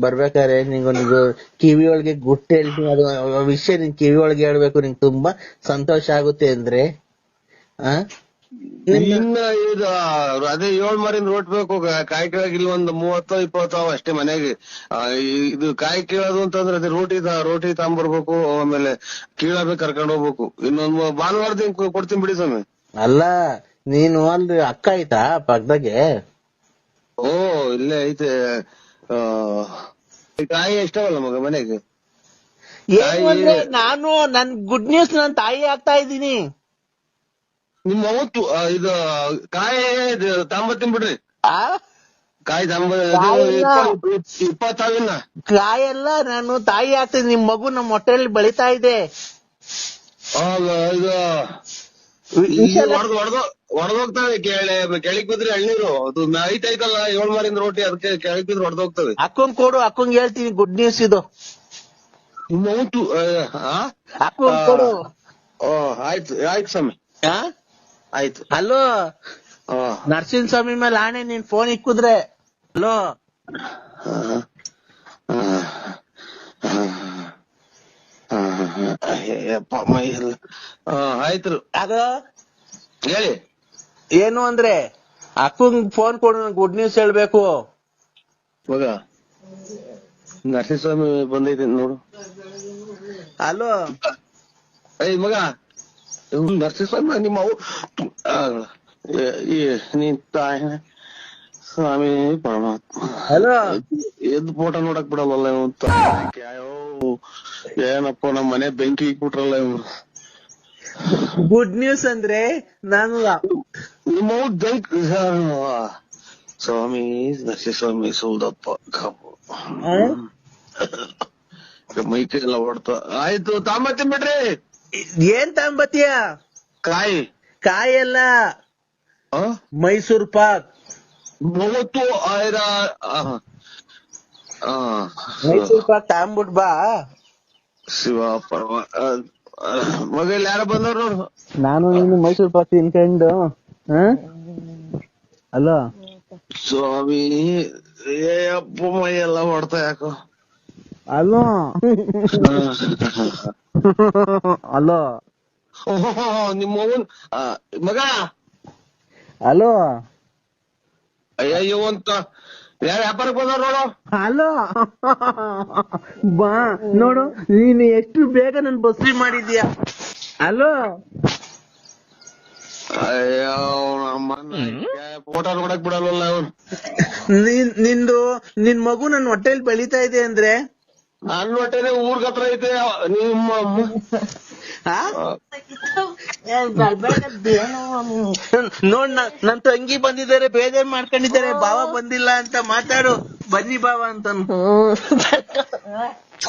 Speaker 5: ಬರ್ಬೇಕಾರೆ ನಿಂಗೊಂದು ಕಿವಿ ಒಳಗೆ ಗುಟ್ಟೆ ಹೇಳ್ತೀನಿ. ಅದು ವಿಷಯ ನಿನ್ ಕಿವಿ ಒಳಗೆ ಹೇಳ್ಬೇಕು ನಿಂಗ್ ತುಂಬಾ ಸಂತೋಷ ಆಗುತ್ತೆ ಅಂದ್ರೆ ಆ?
Speaker 4: ಇನ್ನ ಇದು ಅದೇ ಏಳ್ ಮರಿನ್ ರೋಟ್ಬೇಕು ಕಾಯಿ ಕೇಳಕ್ ಇಲ್ಲಿ ಒಂದ್ ಮೂವತ್ತೋ ಇಪ್ಪತ್ತೋ ಅವ ಅಷ್ಟೇ ಮನೆಗೆ. ಇದು ಕಾಯಿ ಕೀಳೋದು ಅಂತಂದ್ರೆ ಅದೇ ರೋಟಿ ರೋಟಿ ತಗೊಂಬರ್ಬೇಕು ಆಮೇಲೆ ಕೀಳಬೇಕು ಕರ್ಕೊಂಡ್ ಹೋಗ್ಬೇಕು. ಇನ್ನೊಂದ್ ಭಾನುವಾರದ ಭಾನುವಾರ ದಿನ ಕೊಡ್ತೀನಿ ಬಿಡಿ ಸ್ವಾಮಿ.
Speaker 5: ಅಲ್ಲ ನೀನು ಅಲ್ಲಿ ಅಕ್ಕ ಐತಾ ಪಕ್ಕದಾಗೆ?
Speaker 4: ಓ ಇಲ್ಲೇ ಐತೆ. ಕಾಯಿ ಎಷ್ಟವಲ್ಲ ಮಗ ಮನೆಗೆ?
Speaker 5: ನಾನು ನನ್ ಗುಡ್ ನ್ಯೂಸ್ ನನ್ ತಾಯಿ ಆಗ್ತಾ ಇದ್ದೀನಿ.
Speaker 4: ನಿಮ್ಮ ಅವತ್ತು ಇದು ಕಾಯಿ ಇದು ತಗೊಂಬರ್ತೀನಿ ಬಿಡ್ರಿ.
Speaker 5: ಆ?
Speaker 4: ಕಾಯಿ ತಾಂಬ
Speaker 5: ಕಾಯಿನ?
Speaker 4: ಇಪ್ಪತ್ತಾವಿನ.
Speaker 5: ಕಾಯೆಲ್ಲ ನಾನು ತಾಯಿ ಆಗ್ತೀನಿ ನಿಮ್ ಮಗು ನಮ್ಮ ಹೊಟ್ಟೆಯಲ್ಲಿ ಬೆಳಿತಾ ಇದೆ.
Speaker 4: ಇದು ಹೊಡೆದೋಗ್ತವೆ ಕೆಳೆ ಕೆಳಗ್ ಬಿದ್ರೆ ಎಳ್ನೀರು. ಅದು ನೈಟ್ ಐತಲ್ಲ ಏಳ್ ಮಾರಿಂದ ರೋಟಿ ಅದಕ್ಕೆ ಕೆಳಗ್ ಬಿದ್ರೆ ಹೊಡೆದೋಗ್ತವೆ
Speaker 5: ಅಕ್ಕಂಗ್ ಕೊಡು ಅಕ್ಕಂಗ್ ಹೇಳ್ತೀನಿ ಗುಡ್ ನ್ಯೂಸ್ ಇದು.
Speaker 4: ನಿಮ್ಮ ಉಂಟು
Speaker 5: ಅಕ್ಕಂಗ್ ಕೊಡು.
Speaker 4: ಓ ಆಯ್ತು ಆಯ್ತು ಸ್ವಾಮಿ.
Speaker 5: ಆ?
Speaker 4: ಆಯ್ತು. ಅಲ್ಲೋ
Speaker 5: ನರಸಿಂಹ ಸ್ವಾಮಿ ಮೇಲೆ ಆಣೆ ನೀನ್ ಫೋನ್ ಇಕ್ಕುದ್ರೆ.
Speaker 4: ಎಲ್ಲ ಆಯ್ತು
Speaker 5: ಅದು?
Speaker 4: ಹೇಳಿ.
Speaker 5: ಏನು ಅಂದ್ರೆ ಅಕ್ಕಂಗ್ ಫೋನ್ ಕೊಡು ಗುಡ್ ನ್ಯೂಸ್ ಹೇಳ್ಬೇಕು.
Speaker 4: ನರಸಿಂಹ ಸ್ವಾಮಿ ಬಂದೈತೆ ನೋಡು.
Speaker 5: ಹಲೋ
Speaker 4: ಏಯ್ ಮಗ. ನರಸಿಂಹಸ್ವಾಮಿ ನಿಮ್ಮ ಅವು ಆ, ಈ- ಈ ನೀನ್ ತಾಯಿ ಸ್ವಾಮಿ ಪರಮಾತ್ಮ
Speaker 5: ಹಲೋ
Speaker 4: ಎದ್ದು ಫೋಟೋ ನೋಡಕ್ ಬಿಡಲ್ಲ ಅಂತ ಅಯ್ಯೋ ಏನಪ್ಪ ನಮ್ ಮನೆ ಬೆಂಕಿ ಇಕ್ಬಿಟ್ರಲ್ಲ ಇವ್ರು
Speaker 5: ಗುಡ್ ನ್ಯೂಸ್ ಅಂದ್ರೆ ನಾನು
Speaker 4: ನಿಮ್ಮ ಅವು ಬೆಂಕ್ ಸ್ವಾಮಿ ನರಸಿಂಹಸ್ವಾಮಿ ಸೌದಪ್ಪ ಕಬ್ಬು. ಮೈಕೈ ಎಲ್ಲ ಹೊಡ್ತ ಆಯ್ತು ತಾಂಬತ್ತೀನಿ ಬಿಡ್ರಿ.
Speaker 5: ಏನ್ ತಗೊಂಬತ್ತೀಯ
Speaker 4: ಕಾಯಿ.
Speaker 5: ಕಾಯಿ
Speaker 4: ಆ?
Speaker 5: ಮೈಸೂರ್ ಪಾಕ್.
Speaker 4: ಮೂವತ್ತು ಆಯ್ರ
Speaker 5: ಮೈಸೂರ್ ಪಾಕ್ ತಗೊಂಬಿಟ್ ಬಾ.
Speaker 4: ಶಿವ ಪರವ ಮಗ ಯಾರ ಬಂದವ್ರು ನೋಡು.
Speaker 5: ನಾನು ನೀನು ಮೈಸೂರ್ ಪಾಕ್ ತಿನ್ಕೊಂಡು ಹಲೋ
Speaker 4: ಸ್ವಾಮಿ ಏ ಅಪ್ಪ ಮೈ ಎಲ್ಲ ಹೊಡ್ತಾ ಯಾಕೋ.
Speaker 5: ಹಲೋ ಹಲೋ [laughs]
Speaker 4: ಓಹೋ, ನಿಮ್ಮ ಮಗ.
Speaker 5: ಅಲೋ.
Speaker 4: ಅಯ್ಯಯ್ಯೋ ಅಂತ. ಯಾರ ವ್ಯಾಪಾರಕ್ಕೆ ಬಂದವ್ರು ನೋಡು.
Speaker 5: ಹಲೋ [laughs] ಬಾ ನೋಡು ನೀನು ಎಷ್ಟು ಬೇಗ ನನ್ ಬಸ್ರಿ ಮಾಡಿದ್ಯಾ? ಹಲೋ
Speaker 4: ಅಯ್ಯೋ ಫೋಟೋ ನೋಡಕ್ ಬಿಡಲ್ವಲ್ಲ ಅವನು.
Speaker 5: ನಿನ್ ನಿಂದು ನಿನ್ ಮಗು ನನ್ ಹೊಟ್ಟೆಲ್ ಬೆಳಿತಾ ಇದೆ ಅಂದ್ರೆ
Speaker 4: ಹೊಟ್ಟೆನೆ ಊರ್ಗ್ ಹತ್ರ ಐತೆ ನಿಮ್ಮ? [laughs] [laughs]
Speaker 3: ನೋಡ್ ನ- ನನ್ ತಂಗಿ ಬಂದಿದ್ದಾರೆ ಬೇಜಾರ್ ಮಾಡ್ಕೊಂಡಿದ್ದಾರೆ ಬಾವ ಬಂದಿಲ್ಲ ಅಂತ ಮಾತಾಡು. ಬನ್ನಿ ಬಾವ ಅಂತ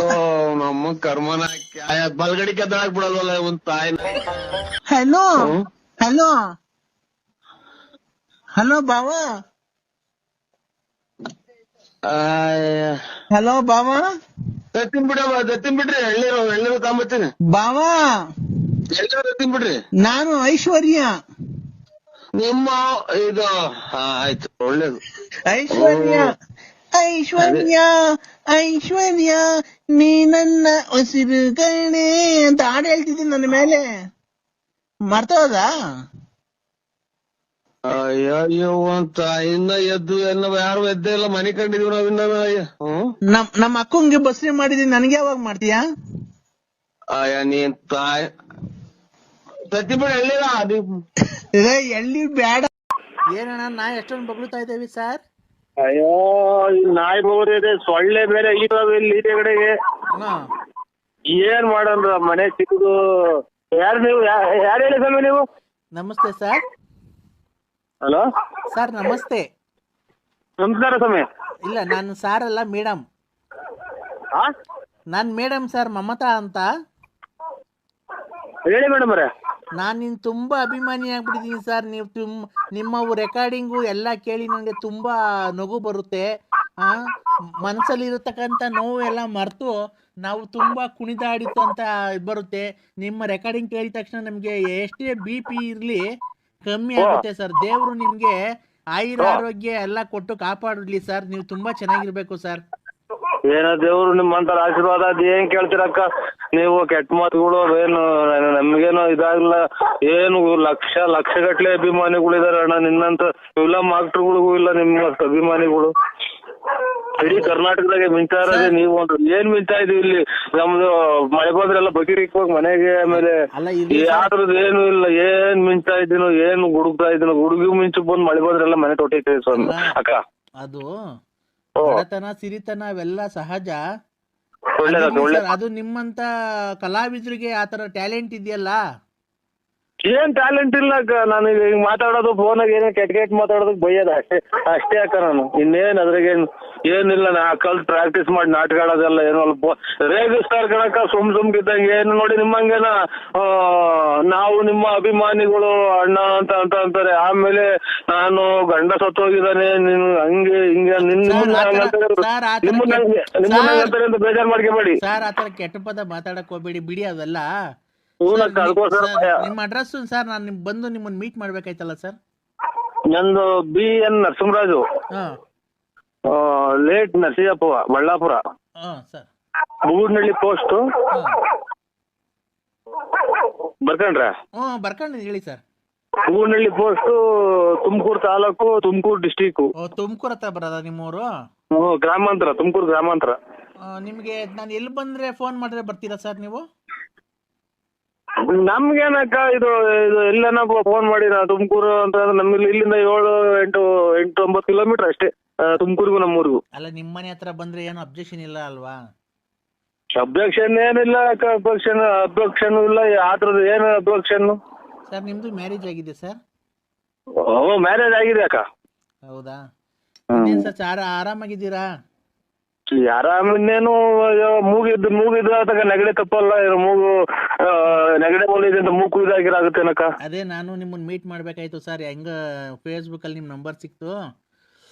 Speaker 4: ಓ ನಮ್ಮ ಕರ್ಮನ ಬಲ್ಗಡಿ ಕೆದ್ದಾಕ್ ಬಿಡಲ್ವಲ್ಲ ಒಂದ್ ತಾಯಿ
Speaker 3: ಹಲೋ ಹಲೋ. ಹಲೋ ಬಾವ ಹಲೋ ಬಾವ
Speaker 4: ಎತ್ತಿನ್ ಬಿಡವ ಎತ್ತಿನ್ ಬಿಡ್ರಿ ಎಳ್ಳೀರು ಎಳ್ಳೀರು ತಾಂಬತ್ತೀನಿ
Speaker 3: ಬಾವಾ!
Speaker 4: ಎಲ್ಲರೂ ಎತ್ತಿನ್ ಬಿಡ್ರಿ
Speaker 3: ನಾನು ಐಶ್ವರ್ಯ.
Speaker 4: ನಿಮ್ಮ ಇದು ಹಾ, ಆಯ್ತು ಒಳ್ಳೇದು.
Speaker 3: ಐಶ್ವರ್ಯ ಐಶ್ವರ್ಯ ಐಶ್ವರ್ಯ ನೀ ನನ್ನ ಉಸಿರು ಕಣೆ ಅಂತ ಹಾಡು ಹೇಳ್ತಿದ್ದೀನಿ ನನ್ನ ಮೇಲೆ. ಮರ್ತೋದಾ?
Speaker 4: ಅಯ್ಯೋ ಅಂತ ಇನ್ನ ಎದ್ದು ಎಲ್ಲ ಯಾರು ಎದ್ದೇ ಇಲ್ಲ ಮನೆ ಕಂಡಿದೀವಿ ನಾವ್ ಇನ್ನ
Speaker 3: ನಮ್ ನಮ್ಮ ಅಕ್ಕಂಗೆ ಬಸ್ರಿ ಮಾಡಿದೀನಿ ನನ್ಗೆ ಯಾವಾಗ ಮಾಡ್ತೀಯಾ?
Speaker 4: ಅಯ್ಯ ನೀನ್ ತಾಯ್ ತತ್ತಿ ಎಳ್ಳಿಲ್ಲ ಅದು
Speaker 3: ಏ, ಎಳ್ಳಿ ಬೇಡ. ಏನಣ್ಣ ನಾ ಎಷ್ಟೊಂದು ಬಗ್ಳುತ್ತಾ ಇದ್ದೇವಿ ಸರ್?
Speaker 2: ಅಯ್ಯೋ ಈ ನಾಯಿ ಬೋರಿದೆ ಸೊಳ್ಳೆ ಬೇರೆ ಇದಾವೆ ಇಲ್ಲಿ ಕಡೆಗೆ. ಏನ್ ಮಾಡಂದ್ರ ಮನೆ ಸಿಕ್ಕದು ಯಾರು ನೀವು ಯಾರು ಹೇಳಿ ಸ್ವಾಮಿ ನೀವು?
Speaker 3: ನಮಸ್ತೆ ಸರ್.
Speaker 2: ಹಲೋ?
Speaker 3: ಸರ್ ನಮಸ್ತೆ.
Speaker 2: ನಮಸ್ಕಾರ ಸ್ವಾಮಿ.
Speaker 3: ಇಲ್ಲ ನಾನು ಸಾರ್ ಅಲ್ಲ ಮೇಡಮ್
Speaker 2: ಹಾ
Speaker 3: ನಾನು ಮೇಡಮ್ ಸರ್ ಮಮತಾ ಅಂತ.
Speaker 2: ಹೇಳಿ ಮೇಡಮ್ ಅವರೇ.
Speaker 3: ನಾನು ನಿನ್ ತುಂಬಾ ಅಭಿಮಾನಿ ಆಗ್ಬಿಟ್ಟಿದ್ದೀನಿ ಸರ್ ನೀವು ತುಮ್ ನಿಮ್ಮ ರೆಕಾರ್ಡಿಂಗು ಎಲ್ಲ ಕೇಳಿ ನನಗೆ ತುಂಬಾ ನಗು ಬರುತ್ತೆ. ಆ? ಮನಸ್ಸಲ್ಲಿ ಇರತಕ್ಕಂಥ ನೋವು ಎಲ್ಲ ಮರೆತು ನಾವು ತುಂಬಾ ಕುಣಿದಾಡಿತು ಅಂತ ಬರುತ್ತೆ. ನಿಮ್ಮ ರೆಕಾರ್ಡಿಂಗ್ ಕೇಳಿದ ತಕ್ಷಣ ನಮಗೆ ಎಷ್ಟೇ ಬಿ ಪಿ ಇರಲಿ ಕಮ್ಮಿ ಆಗುತ್ತೆ ಸರ್. ದೇವ್ರು ನಿಮ್ಗೆ ಆಯುರ ಆರೋಗ್ಯ ಎಲ್ಲ ಕೊಟ್ಟು ಕಾಪಾಡ್ಲಿ ಸರ್. ನೀವು ತುಂಬಾ ಚೆನ್ನಾಗಿರ್ಬೇಕು ಸರ್.
Speaker 2: ಏನೋ ದೇವ್ರು ನಿಮ್ಮಂತರ ಆಶೀರ್ವಾದ ಅದ್ ಏನ್ ಕೇಳ್ತೀರಕ್ಕ? ನೀವು ಕೆಟ್ಟ ಮಾತುಗಳು ಏನು ನಮ್ಗೇನು ಇದಾಗಲ್ಲ ಏನು ಲಕ್ಷ ಲಕ್ಷ ಅಭಿಮಾನಿಗಳು ಇದಾರೆ ಅಣ್ಣ ನಿನ್ನಂತ ಇಲ್ಲ ಮಾಕ್ಟ್ರುಗಳಿಗೂ ಇಲ್ಲ ನಿಮ್ಮ ಅಭಿಮಾನಿಗಳು. ಇಡೀ ಕರ್ನಾಟಕದಾಗೆ ಮಿಂತಾ ಇರೋದೇ ನೀವು ಅಂದ್ರೆ ಏನ್ ಮಿಂತಾ ಇದೀವಿ ಇಲ್ಲಿ? ನಮ್ದು ಮಳೆ ಬಂದ್ರೆಲ್ಲ ಬಕೀರಿಕ್ ಹೋಗಿ ಮನೆಗೆ ಆಮೇಲೆ ಯಾವ್ದ್ರದ್ದು ಏನು ಇಲ್ಲ. ಏನ್ ಮಿಂತಾ ಇದೀನೋ ಏನು ಗುಡುಗ್ತಾ ಇದೀನೋ ಗುಡುಗಿ ಮಿಂಚು ಬಂದ್ ಮಳೆ ಬಂದ್ರೆಲ್ಲ ಮನೆ ತೊಟ್ಟಿರ್ತೇವೆ ಸ್ವಾಮಿ. ಅಕ್ಕ.
Speaker 3: ಅದು ಬಡತನ ಸಿರಿತನ ಅವೆಲ್ಲ ಸಹಜ. ಅದು ನಿಮ್ಮಂತ ಕಲಾವಿದರಿಗೆ ಆತರ ಟ್ಯಾಲೆಂಟ್ ಇದೆಯಲ್ಲ?
Speaker 2: ಏನ್ ಟ್ಯಾಲೆಂಟ್ ಇಲ್ಲ ಅಕ್ಕ. ನಾನು ಈಗ ಹಿಂಗ್ ಮಾತಾಡೋದು ಫೋನಾಗ ಏನೋ ಕೆಟ್ಟ ಕೆಟ್ಟ ಮಾತಾಡೋದಕ್ ಬೈಯೋದು ಅಷ್ಟೇ. ಅಷ್ಟೇ ಅಕ್ಕ ನಾನು. ಇನ್ನೇನ್ ಅದ್ರಾಗೇನು ಏನಿಲ್ಲ ನಾ ಕಲ್ ಪ್ರಾಕ್ಟೀಸ್ ಮಾಡಿ ನಾಟಕ ಆಡೋದೆಲ್ಲ ಏನೋ ಅಲ್ಪ ರೇಗಿಸ್ತಾರ ಕಣಕ್ಕ ಸುಮ್ ಸುಮ್ಕಿದ್ದಂಗೆ ಏನು ನೋಡಿ ನಿಮ್ಮಂಗೇನ ಆ, ನಾವು ನಿಮ್ಮ ಅಭಿಮಾನಿಗಳು ಅಣ್ಣ ಅಂತ ಅಂತ ಅಂತಾರೆ. ಆಮೇಲೆ ನಾನು ಗಂಡ ಸತ್ತೋಗಿದ್ದಾನೆ ನೀನು ಹಂಗೆ ಹಿಂಗೆ
Speaker 3: ನಿನ್ನ
Speaker 2: ನಿಮ್ಮನ್ನ ನಿಮ್ಮನ್ನ. ಅಂತ ಬೇಜಾರ್ ಮಾಡ್ಕೋಬೇಡಿ.
Speaker 3: ಸರ್ ಆತರ ಕೆಟ್ಟ ಪದ ಮಾತಾಡಕ್ ಹೋಗ್ಬೇಡಿ ಬಿಡಿ
Speaker 2: ಭಯ.
Speaker 3: ನಿಮ್ಮ ಅಡ್ರೆಸ್ ಸರ್ ನಾನು ನಿಮ್ ಬಂದು ನಿಮ್ಮನ್ನ ಮೀಟ್ ಮಾಡ್ಬೇಕಾಯ್ತಲ್ಲ ಸರ್?
Speaker 2: ನಂದು B N Narasimharaju. Late Narasimhappa Ballapura
Speaker 3: sir.
Speaker 2: Budnalli post ಬರ್ಕಂಡ್ರ?
Speaker 3: ಹ್ಞೂ ಹೇಳಿ sir.
Speaker 2: Budnalli post Tumkur taluk Tumkur district
Speaker 3: Tumkur ಹತ್ರ ಬರೋದ ನಿಮ್ಮೂರು?
Speaker 2: ಗ್ರಾಮಾಂತರ ತುಮಕೂರು ಗ್ರಾಮಾಂತರ.
Speaker 3: ನಿಮ್ಗೆ ನಾನು ಎಲ್ಲಿ ಬಂದ್ರೆ ಫೋನ್ ಮಾಡಿದ್ರೆ ಬರ್ತೀರಾ ಸರ್ ನೀವು?
Speaker 2: ನಮ್ಗೇನಕ್ಕ ಇದು ಇದು ಎಲ್ಲನ ಫೋನ್ ಮಾಡಿ ನಾ ತುಮಕೂರು ಅಂತ ನಮ್ಗೆ ಇಲ್ಲಿಂದ ಏಳು ಎಂಟು ಎಂಟು ಒಂಬತ್ತು ಕಿಲೋಮೀಟರ್ ಅಷ್ಟೇ ತುಮಕೂರಿಗೂ ನಮ್ಮೂರಿಗೂ.
Speaker 3: ಅಲ್ಲ ನಿಮ್ಮ ಮನೆ ಹತ್ರ ಬಂದ್ರೆ ಏನು ಅಬ್ಜೆಕ್ಷನ್ ಇಲ್ಲ ಅಲ್ವಾ?
Speaker 2: ಅಬ್ಜೆಕ್ಷನ್ ಏನಿಲ್ಲ ಅಕ್ಕ ಅಬ್ಜೆಕ್ಷನ್ ಅಬ್ಜೆಕ್ಷನ್ ಇಲ್ಲ ಆ ಥರದ್ದು ಏನು ಅಬ್ಜೆಕ್ಷನ್
Speaker 3: ಸರ್ ನಿಮ್ದು ಮ್ಯಾರೇಜ್ ಆಗಿದೆ ಸರ್
Speaker 2: ಓ ಮ್ಯಾರೇಜ್ ಆಗಿದೆ ಅಕ್ಕ.
Speaker 3: ಹೌದಾ? ಇನ್ನೇನ್ ಸರ್ ಚಾರ ಆರಾಮಾಗಿದ್ದೀರಾ?
Speaker 2: ಆರಾಮ್ ಇನ್ನೇನು ಮೂಗಿದ್ದು ಮೂಗಿದ್ರೆ ತಗ ನೆಗಡಿ ತಪ್ಪಲ್ಲ ಮೂಗು ನೆಗಡಿ ಅಂತ ಇದಾಗಿರಾಗುತ್ತೆ ಅನಕ
Speaker 3: ಅದೇ ನಾನು ನಿಮ್ಮನ್ನ ಮೀಟ್ ಮಾಡ್ಬೇಕಾಯ್ತು ಸರ್. ಹೆಂಗ ಫೇಸ್ಬುಕ್ ಅಲ್ಲಿ ನಿಮ್ ನಂಬರ್ ಸಿಕ್ತು.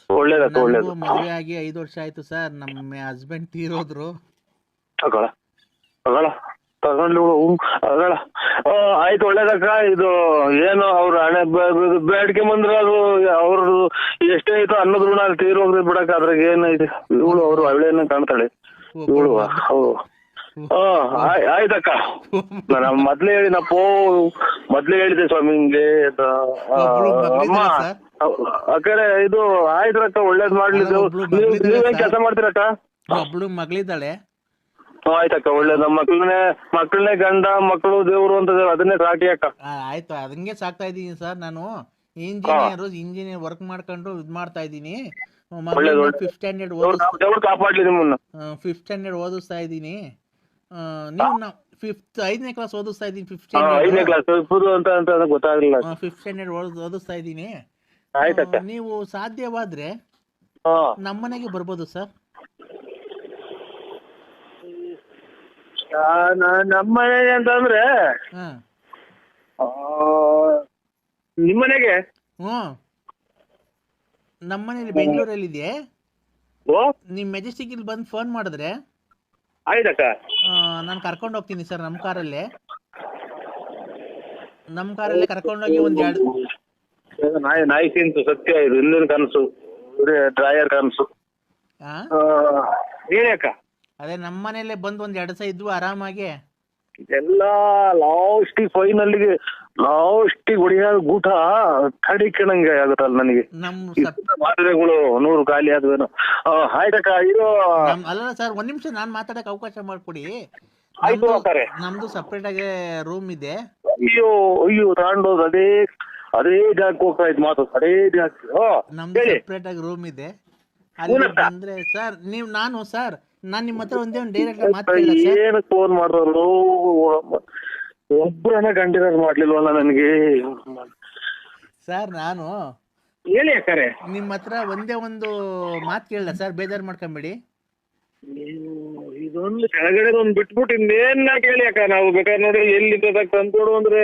Speaker 2: ಒಳ್ಳೇದಕ್ಕ ಒಳ್ಳೇದು.
Speaker 3: ಮದುವೆ ಆಗಿ ಐದು ವರ್ಷ ಆಯ್ತು ಸರ್. ನಮ್ಮ ಹಸ್ಬೆಂಡ್ ತೀರೋದ್ರು.
Speaker 2: ತಗೊಳ ತಗೊಳ ತಗೊಂಡು ತಗೊಳ ಆಯ್ತು ಒಳ್ಳೇದಕ್ಕ. ಇದು ಏನು ಅವ್ರ ಹಣೆ ಬೇಡಿಕೆ ಬಂದ್ರೆ ಅದು ಅವ್ರದ್ದು ಎಷ್ಟೇ ಆಯ್ತು ಅನ್ನೋದ್ರು ಋಣ ತೀರ್ ಹೋಗ್ದೆ ಬಿಡಕ್ಕ. ಅದ್ರಾಗ ಏನೈತಿ ಇವಳು ಅವ್ರು ಅವಳೇನ ಕಾಣ್ತಾಳೆ. ಇವಳು ಹಾ. ಆಯ್ತಕ್ಕ. ನಾನು ಮೊದ್ಲೇ ಹೇಳಿನಪ್ಪ ಮೊದ್ಲೇ ಹೇಳಿದೆ ಸ್ವಾಮಿ ಹಿಂಗೆ ಅಮ್ಮ. ಅಕ್ಕರೆ ಇದು ಆಯ್ತ್ರಕ್ಕ ಒಳ್ಳೇದ್ ಮಾಡ್ಲಿ. ನೀವೇನ್ ಕೆಲಸ ಮಾಡ್ತೀರಕ್ಕ?
Speaker 3: ಒಬ್ಳು ಮಗಳಿದ್ದಾಳೆ
Speaker 2: ಆಯ್ತಕ್ಕ ಒಳ್ಳೇದ್. ನಮ್ಮ ಮಕ್ಳನ್ನೇ ಮಕ್ಕಳನ್ನೇ ಗಂಡ ಮಕ್ಕಳು ದೇವ್ರು ಅಂತ ಅದನ್ನೇ ಸಾಕಿ ಅಕ್ಕ.
Speaker 3: ಆಯ್ತು ಅದಂಗೆ ಸಾಕ್ತಾ ಇದ್ದೀನಿ ಸರ್ ನಾನು. ಇಂಜಿನಿಯರ್ ಇಂಜಿನಿಯರ್ ವರ್ಕ್ ಮಾಡ್ಕೊಂಡು ಇದ್ ಮಾಡ್ತಾ ಇದ್ದೀನಿ. ಫಿಫ್ತ್ ಸ್ಟ್ಯಾಂಡರ್ಡ್ ಓದಿಸ್ತಾ ಇದ್ದೀನಿ. ನೀವು ನಾವು ಫಿಫ್ತ್ ಐದನೇ ಕ್ಲಾಸ್ ಓದಿಸ್ತಾ ಇದ್ದೀನಿ ಫಿಫ್ತ್
Speaker 2: ಐದನೇ ಕ್ಲಾಸ್ ಪುದು ಅಂತ ಅಂತ ನನಗ್ ಗೊತ್ತಾಗ್ಲಿಲ್ಲ.
Speaker 3: ಫಿಫ್ತ್ ಸ್ಟ್ಯಾಂಡರ್ಡ್ ಓದಿಸ್ತಾ ಇದ್ದೀನಿ. ನೀವು ಸಾಧ್ಯವಾದ್ರೆ ನಮ್ಮನೆಗೆ ಬರ್ಬೋದು ಸರ್.
Speaker 2: ಆ, ನ- ನಮ್ಮ ಮನೆಗೆ ಅಂತಂದ್ರೆ ನಿಮ್ಮನೆಗೆ?
Speaker 3: ಹ್ಮ್. ನಮ್ಮನೇಲಿ ಬೆಂಗಳೂರಲ್ಲಿದೆ
Speaker 2: ಓ?
Speaker 3: ನಿಮ್ ಮೆಜೆಸ್ಟಿಕ್ ಇಲ್ಲಿ ಬಂದು ಫೋನ್ ಮಾಡಿದ್ರೆ
Speaker 2: ಆಯ್ತಕ್ಕ
Speaker 3: ನಾನು ಕರ್ಕೊಂಡು ಹೋಗ್ತೀನಿ ಸರ್ ನಮ್ಮ ಕಾರಲ್ಲಿ. ನಮ್ಮ ಕಾರಲ್ಲಿ ಕರ್ಕೊಂಡೋಗಿ ಒಂದ್ ಎರಡು
Speaker 2: ನಾಯಿ ನಾಯಿ ತಿಂತು ಸತ್ಯ ಇದು ಹಿಂದಿನ ಕನಸು ಡ್ರಾಯರ್ ಕನಸು.
Speaker 3: ಆ?
Speaker 2: ಆ, ಹೇಳಿ ಅಕ್ಕ?
Speaker 3: ಅದೇ ನಮ್ಮ ಮನೇಲೆ ಬಂದು ಒಂದ್ ಎರಡು ಸಹ ಇದ್ವು ಆರಾಮಾಗಿ.
Speaker 2: ಎಲ್ಲಾ ಲಾಸ್ಟ್ ಫೈನಲ್ಲಿಗೆ ಲಾಸ್ಟಿಗೆ ಹೊಡಿಯೋ ಗೂಟ ತಡಿಕಣಂಗೆ ಆಗುತ್ತಲ್ಲ ನನಗೆ.
Speaker 3: ನಮ್ಮ
Speaker 2: ಮಾತ್ರೆಗಳು ನೂರು ಖಾಲಿ ಆದ್ವೇನು. ಆಯ್ತಕ್ಕ ಇದು
Speaker 3: ಅಲ್ಲ ಸರ್ ಒಂದ್ ನಿಮಿಷ ನಾನು ಮಾತಾಡಕ್ ಅವಕಾಶ ಮಾಡ್ಕೊಡಿ.
Speaker 2: ಆಯ್ತು
Speaker 3: ನಮ್ದು- ನಮ್ದು ಸಪ್ರೇಟ್ ಆಗಿ ರೂಮ್ ಇದೆ.
Speaker 2: ಅಯ್ಯೋ ಅಯ್ಯೋ ತಗೊಂಡೋದು ಅದೇ ಅದೇ ಜಾಗ ಹೋಗ್ತಾ ಇದ್ ಮಾತು ಅದೇ ಜಾಗ
Speaker 3: ನಮ್ದು ಸಪ್ರೇಟ್ ಆಗಿ ರೂಮ್ ಇದೆ.
Speaker 2: ಅಂದ್ರೆ.
Speaker 3: ಬಂದ್ರೆ ಸರ್ ನೀವು ನಾನು ಸರ್ ನಾನು ನಿಮ್ ಹತ್ರ ಒಂದೇ ಒಂದು ಡೈರೆಕ್ಟ್ ಮಾತಾಡಿಲ್ಲ
Speaker 2: ಏನಕ್ಕೆ ಫೋನ್ ಮಾಡಿದ್ರು ಒಬ್ಬರನ್ನ ಕಂಟಿನ್ಯೂ ಮಾಡ್ಲಿಲ್ವಲ್ಲ ನನಗೆ?
Speaker 3: ಸರ್ ನಾನು
Speaker 2: ಹೇಳಿ ಅಕ್ಕಾರೆ.
Speaker 3: ನಿಮ್ಮ ಹತ್ರ ಒಂದೇ ಒಂದು ಮಾತು ಕೇಳಲ್ಲ ಸರ್ ಬೇಜಾರು ಮಾಡ್ಕೊಂಬೇಡಿ.
Speaker 2: ಇದೊಂದು ಕೆಳಗಡೆ ಒಂದು ಬಿಟ್ಬಿಟ್ಟು ಇನ್ನೇನ್ ಕೇಳಿ ಅಕ್ಕ? ನಾವು ಬೇಕಾದ್ರೆ ನೋಡಿ ಎಲ್ಲಿ ತಂದ್ಕೊಡು ಅಂದ್ರೆ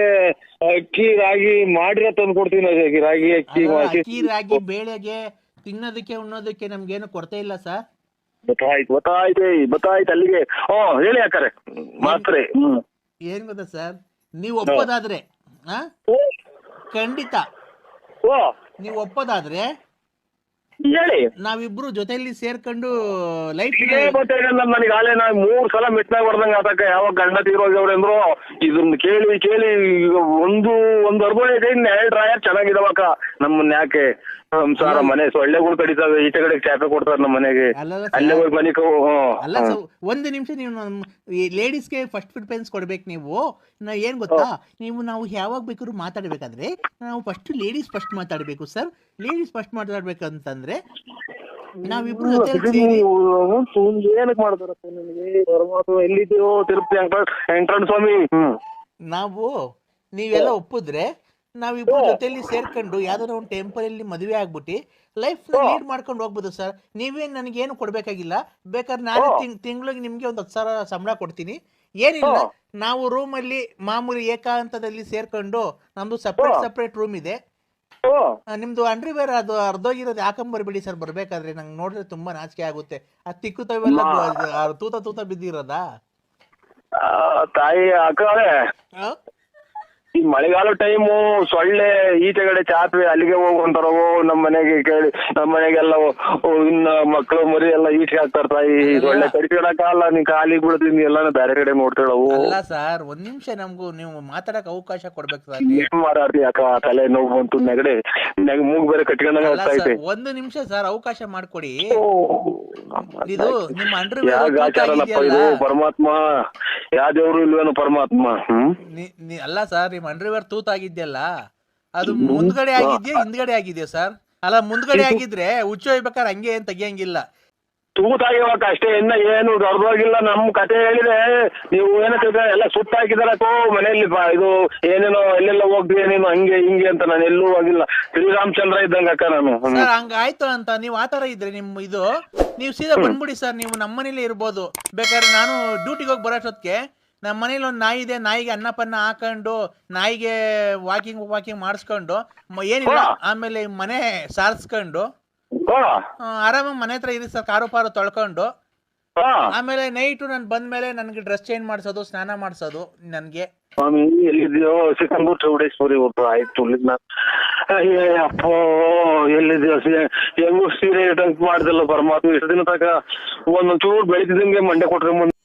Speaker 2: ಅಕ್ಕಿ ರಾಗಿ ಮಾಡಿರೋ ತಂದು ಕೊಡ್ತೀನಿ ರಾಗಿ ಅಕ್ಕಿ
Speaker 3: ಅಕ್ಕಿ ರಾಗಿ ಬೇಳೆಗೆ ತಿನ್ನೋದಕ್ಕೆ ಉಣ್ಣೋದಕ್ಕೆ ನಮ್ಗೇನು ಕೊರತೆ ಇಲ್ಲ ಸರ್.
Speaker 2: ಗೊತ್ತಾಯ್ತು ಗೊತ್ತಾಯ್ತು ಗೊತ್ತಾಯ್ತು ಅಲ್ಲಿಗೆ. ಓ ಹೇಳಿ ಅಕ್ಕಾರೆ ಮಾತ್ರೆ. ಹ್ಮ್.
Speaker 3: ಏನ್ ಗೊತ್ತಾ ಸರ್? ನೀವು ಒಪ್ಪೋದಾದ್ರೆ ಆ? ಖಂಡಿತ.
Speaker 2: ಓ
Speaker 3: ನೀವು ಒಪ್ಪೋದಾದ್ರೆ
Speaker 2: ಹೇಳಿ.
Speaker 3: ನಾವಿಬ್ರು ಜೊತೆಯಲ್ಲಿ ಸೇರ್ಕೊಂಡು ಲೈಫ್
Speaker 2: ಇದೇ ಗೊತ್ತಾಗಲ್ಲ ನನಗೆ. ಆಲೆ ನಾ ಮೂರ್ ಸಲ ಮೆಟ್ನಾಗ ಹೊಡೆದಂಗ ಆತಕ್ಕ. ಯಾವಾಗ ಗಂಡ ತೀರೋಗ್ಯವ್ರೆ ಅಂದ್ರು ಇದನ್ನ ಕೇಳಿ ಕೇಳಿ ಈಗ ಒಂದು ಒಂದ್ ಅರ್ಬೋ ಇದೆ ಎರಡು ಡ್ರಾಯರ್ ಚೆನ್ನಾಗಿದಾವಕ್ಕ. ನಮ್ಮನ್ನ ಯಾಕೆ? ಸಂಸಾರ ಮನೆ ಸೊಳ್ಳೆಗಳು ಕಡಿತಾವೆ ಈಚೆ ಕಡೆ ಚಾಪೆ ಕೊಡ್ತಾರೆ ನಮ್ಮ ಮನೆಗೆ.
Speaker 3: ಅಲ್ಲಲ್ಲ
Speaker 2: ಅಲ್ಲೇ
Speaker 3: ಸರ್
Speaker 2: ಹೋಗಿ ಮನೆ
Speaker 3: ಅಲ್ಲ ಸರ್ ಒಂದು ನಿಮಿಷ ನೀವು ಲೇಡೀಸ್ಗೆ ಫಸ್ಟ್ ಪ್ರಿಫರೆನ್ಸ್ ಕೊಡ್ಬೇಕು ನೀವು. ನಾ ಏನ್ ಗೊತ್ತಾ? ನೀವು ನಾವು ಯಾವಾಗ ಬೇಕಾದ್ರೂ ಮಾತಾಡ್ಬೇಕಾದ್ರೆ ನಾವು ಫಸ್ಟ್ ಲೇಡೀಸ್ ಫಸ್ಟ್ ಮಾತಾಡ್ಬೇಕು ಸರ್ ಲೇಡೀಸ್ ಫಸ್ಟ್ ಮಾತಾಡ್ಬೇಕಂತಂದ್ರೆ ನಾವಿಬ್ರು ಜೊತೆ ಸೇರಿ
Speaker 2: ಏನಕ್ಕೆ ಮಾಡ್ತಾರಪ್ಪ ನಿನಗೆ ಪರಮಾತ್ಮ ಎಲ್ಲಿದ್ಯೋ ತಿರುಪತಿ ವೆಂಕಟ ವೆಂಕಟರಮಣ ಸ್ವಾಮಿ ಹ್ಮ್
Speaker 3: ನಾವು ನೀವೆಲ್ಲ ಒಪ್ಪಿದ್ರೆ ನಾವಿಬ್ರು ಜೊತೆಲಿ ಸೇರ್ಕೊಂಡು ಯಾವ್ದಾರ ಒಂದು ಟೆಂಪಲ್ ಅಲ್ಲಿ ಮದುವೆ ಆಗ್ಬಿಟ್ಟು ಲೈಫ್ ಲೀಡ್ ಮಾಡ್ಕೊಂಡು ಹೋಗ್ಬೋದು ಸರ್ ನೀವೇನು ನನಗೇನು ಕೊಡ್ಬೇಕಾಗಿಲ್ಲ. ಬೇಕಾದ್ರೆ ನಾನು ತಿಂಗಳಿಗೆ ನಿಮ್ಗೆ ಒಂದು ಹತ್ತು ಸಾವಿರ ಸಂಬಳ ಕೊಡ್ತೀನಿ. ಏನಿಲ್ಲ ನಾವು ರೂಮಲ್ಲಿ ಮಾಮೂಲಿ ಏಕಾಂತದಲ್ಲಿ ಸೇರ್ಕೊಂಡು ನಮ್ದು ಸಪ್ರೇಟ್ ಸಪ್ರೇಟ್ ರೂಮ್ ಇದೆ.
Speaker 2: ಓ
Speaker 3: ಅಂಡ್ರಿ ನಿಮ್ದು ಅಂಡ್ರಿವೇರ್ ಅದು ಅರ್ಧೋಗಿರೋದು ಹಾಕೊಂಬರ್ಬೇಡಿ ಸರ್ ಬರ್ಬೇಕಾದ್ರೆ ನಂಗೆ ನೋಡಿದ್ರೆ ತುಂಬಾ ನಾಚಿಕೆ ಆಗುತ್ತೆ. ಆ ತಿಕ್ಕುತ್ತವೆಲ್ಲ ತೂತ ತೂತ ಬಿದ್ದಿರೋದಾ?
Speaker 2: ತಾಯಿ? ಈ ಮಳೆಗಾಲ ಟೈಮು ಸೊಳ್ಳೆ ಈಚೆಗಡೆ ಚಾಪೆ ಅಲ್ಲಿಗೆ ಹೋಗುವಂತಾರವು ನಮ್ಮ ಮನೆಗೆ ಕೇಳಿ ನಮ್ಮ ಮನೆಗೆಲ್ಲ ಇನ್ನ ಮಕ್ಕಳು ಮರಿ ಎಲ್ಲ ಈಚೆಗೆ ಹಾಕ್ತಾರ ತಾಯಿ ಸೊಳ್ಳೆ ಕಡಿಸಿಡಕ್ಕಾಗಲ್ಲ ನೀ ಕಾಲಿಗೆ ಬಿಡ್ತೀನಿ ಎಲ್ಲಾನು ಬೇರೆ ಕಡೆ ನೋಡ್ತಾಳವು
Speaker 3: ಅಲ್ಲ ಸರ್ ಒಂದ್ ನಿಮಿಷ ನಮಗೂ ನೀವು ಮಾತಾಡಕ್ ಅವಕಾಶ ಕೊಡ್ಬೇಕು ಸರ್. ನೀವು.
Speaker 2: ಏನ್ ಮಾರಾಡ್ತಿ ಅಕ್ಕ ತಲೆ ನೋವು ಬಂತು ನೆಗಡೆ ನೆಗ ಮೂಗ್ ಬೇರೆ ಕಟ್ಕೊಂಡಂಗ
Speaker 3: ಅಲ್ಲ
Speaker 2: ಆಗ್ತಾ ಐತೆ.
Speaker 3: ಸರ್ ಒಂದು ನಿಮಿಷ ಸರ್ ಅವಕಾಶ ಮಾಡ್ಕೊಡಿ.
Speaker 2: ಓ,
Speaker 3: ಇದು ನಿಮ್ಮ
Speaker 2: ಯಾವ
Speaker 3: ಅಂಡರ್ವೇರ್
Speaker 2: ಆಚಾರನಪ್ಪ ಇದು? ಪರಮಾತ್ಮ. ಯಾವ ದೇವ್ರು ಇಲ್ವೇನೋ ಪರಮಾತ್ಮ ಹ್ಮ್?
Speaker 3: ಅಲ್ಲ ಸರ್ ನಿಮ್ಮ ಅಂಡರ್ವೇರ್ ತೂತಾಗಿದ್ಯಲ್ಲ? ಅದು ಮುಂದ್ಗಡೆ ಆಗಿದ್ಯಾ ಹಿಂದ್ಗಡೆ ಆಗಿದ್ಯಾ ಸರ್? ಅಲ್ಲ ಮುಂದ್ಗಡೆ ಆಗಿದ್ರೆ ಹುಚ್ಚು ಹೋಗ್ಬೇಕಾದ್ರೆ ಹಂಗೆ ಏನ್ ತೆಗಿಯಂಗಿಲ್ಲ.
Speaker 2: ತೂತಾಗಿವಾಗ ಅಷ್ಟೇ ಇನ್ನ ಏನು ದೊಡ್ಡದಾಗಿಲ್ಲ ನಮ್ ಕತೆ ಹೇಳಿದೆ ನೀವು ಏನಕ್ಕೆ ಎಲ್ಲ ಸುತ್ತ ತೋ ಮನೆಯಲ್ಲಿ ಇದು ಏನೇನೋ ಎಲ್ಲೆಲ್ಲ ಹೋಗ್ತೀಯ ನೀನು ಹಂಗೆ ಹಿಂಗೆ ಅಂತ ನಾನು ಎಲ್ಲೂ ಹೋಗಿಲ್ಲ. ಶ್ರೀರಾಮಚಂದ್ರ ಇದ್ದಂಗ ಅಕ್ಕ ನಾನು.
Speaker 3: ಸರ್ ಹಂಗಾಯ್ತು ಅಂತ ನೀವು ಆತರ ಇದ್ರೆ ನಿಮ್ ಇದು. ನೀವು ಸೀದಾ ಬಂದ್ಬಿಡಿ ಸರ್ ನೀವು ನಮ್ಮನೇಲಿ ಇರ್ಬೋದು. ಬೇಕಾದ್ರೆ ನಾನು ಡ್ಯೂಟಿಗೆ ಹೋಗಿ ಬರೋಷ್ಟೊತ್ತಿಗೆ ನಮ್ಮ ಮನೇಲಿ ಒಂದು ನಾಯಿ ಇದೆ ನಾಯಿಗೆ ಅನ್ನಪನ್ನ ಹಾಕೊಂಡು ನಾಯಿಗೆ ವಾಕಿಂಗ್ ವಾಕಿಂಗ್ ಮಾಡಿಸ್ಕೊಂಡು ಮ- ಏನಿಲ್ಲ ಆಮೇಲೆ ಮನೆ ಸಾರಿಸ್ಕೊಂಡು
Speaker 2: ಹಾ.
Speaker 3: ಆರಾಮಾಗಿ ಮನೆ ಹತ್ರ ಇರಿ ಸರ್ ಕಾರು ಪಾರು ತೊಳ್ಕೊಂಡು
Speaker 2: ಹಾ.
Speaker 3: ಆಮೇಲೆ ನೈಟು ನಾನು ಬಂದ್ಮೇಲೆ ನನಗೆ ಡ್ರೆಸ್ ಚೇಂಜ್ ಮಾಡಿಸೋದು ಸ್ನಾನ ಮಾಡಿಸೋದು ನನಗೆ.
Speaker 2: ಸ್ವಾಮಿ ಎಲ್ಲಿದ್ಯೋ ಸಿಕಂದೂರ್ ಚೌಡೇಶ್ವರಿ ಆಯ್ತು ಇಲ್ಲಿದ್ನ. ಏ ಅಪ್ಪ ಎಲ್ಲಿದ್ಯೋ ಹೆಂಗು ಸೀರೆ ಟಂಕ್ ಮಾಡ್ದಲ್ಲ ಪರಮಾತ್ಮ ಇಷ್ಟು ದಿನ ತನಕ ಒಂದೊಂದ್ ಚೂರು ಬೆಳಿತಿದಂಗೆ ಮಂಡೆ ಕೊಟ್ರೆ ಮುಂದೆ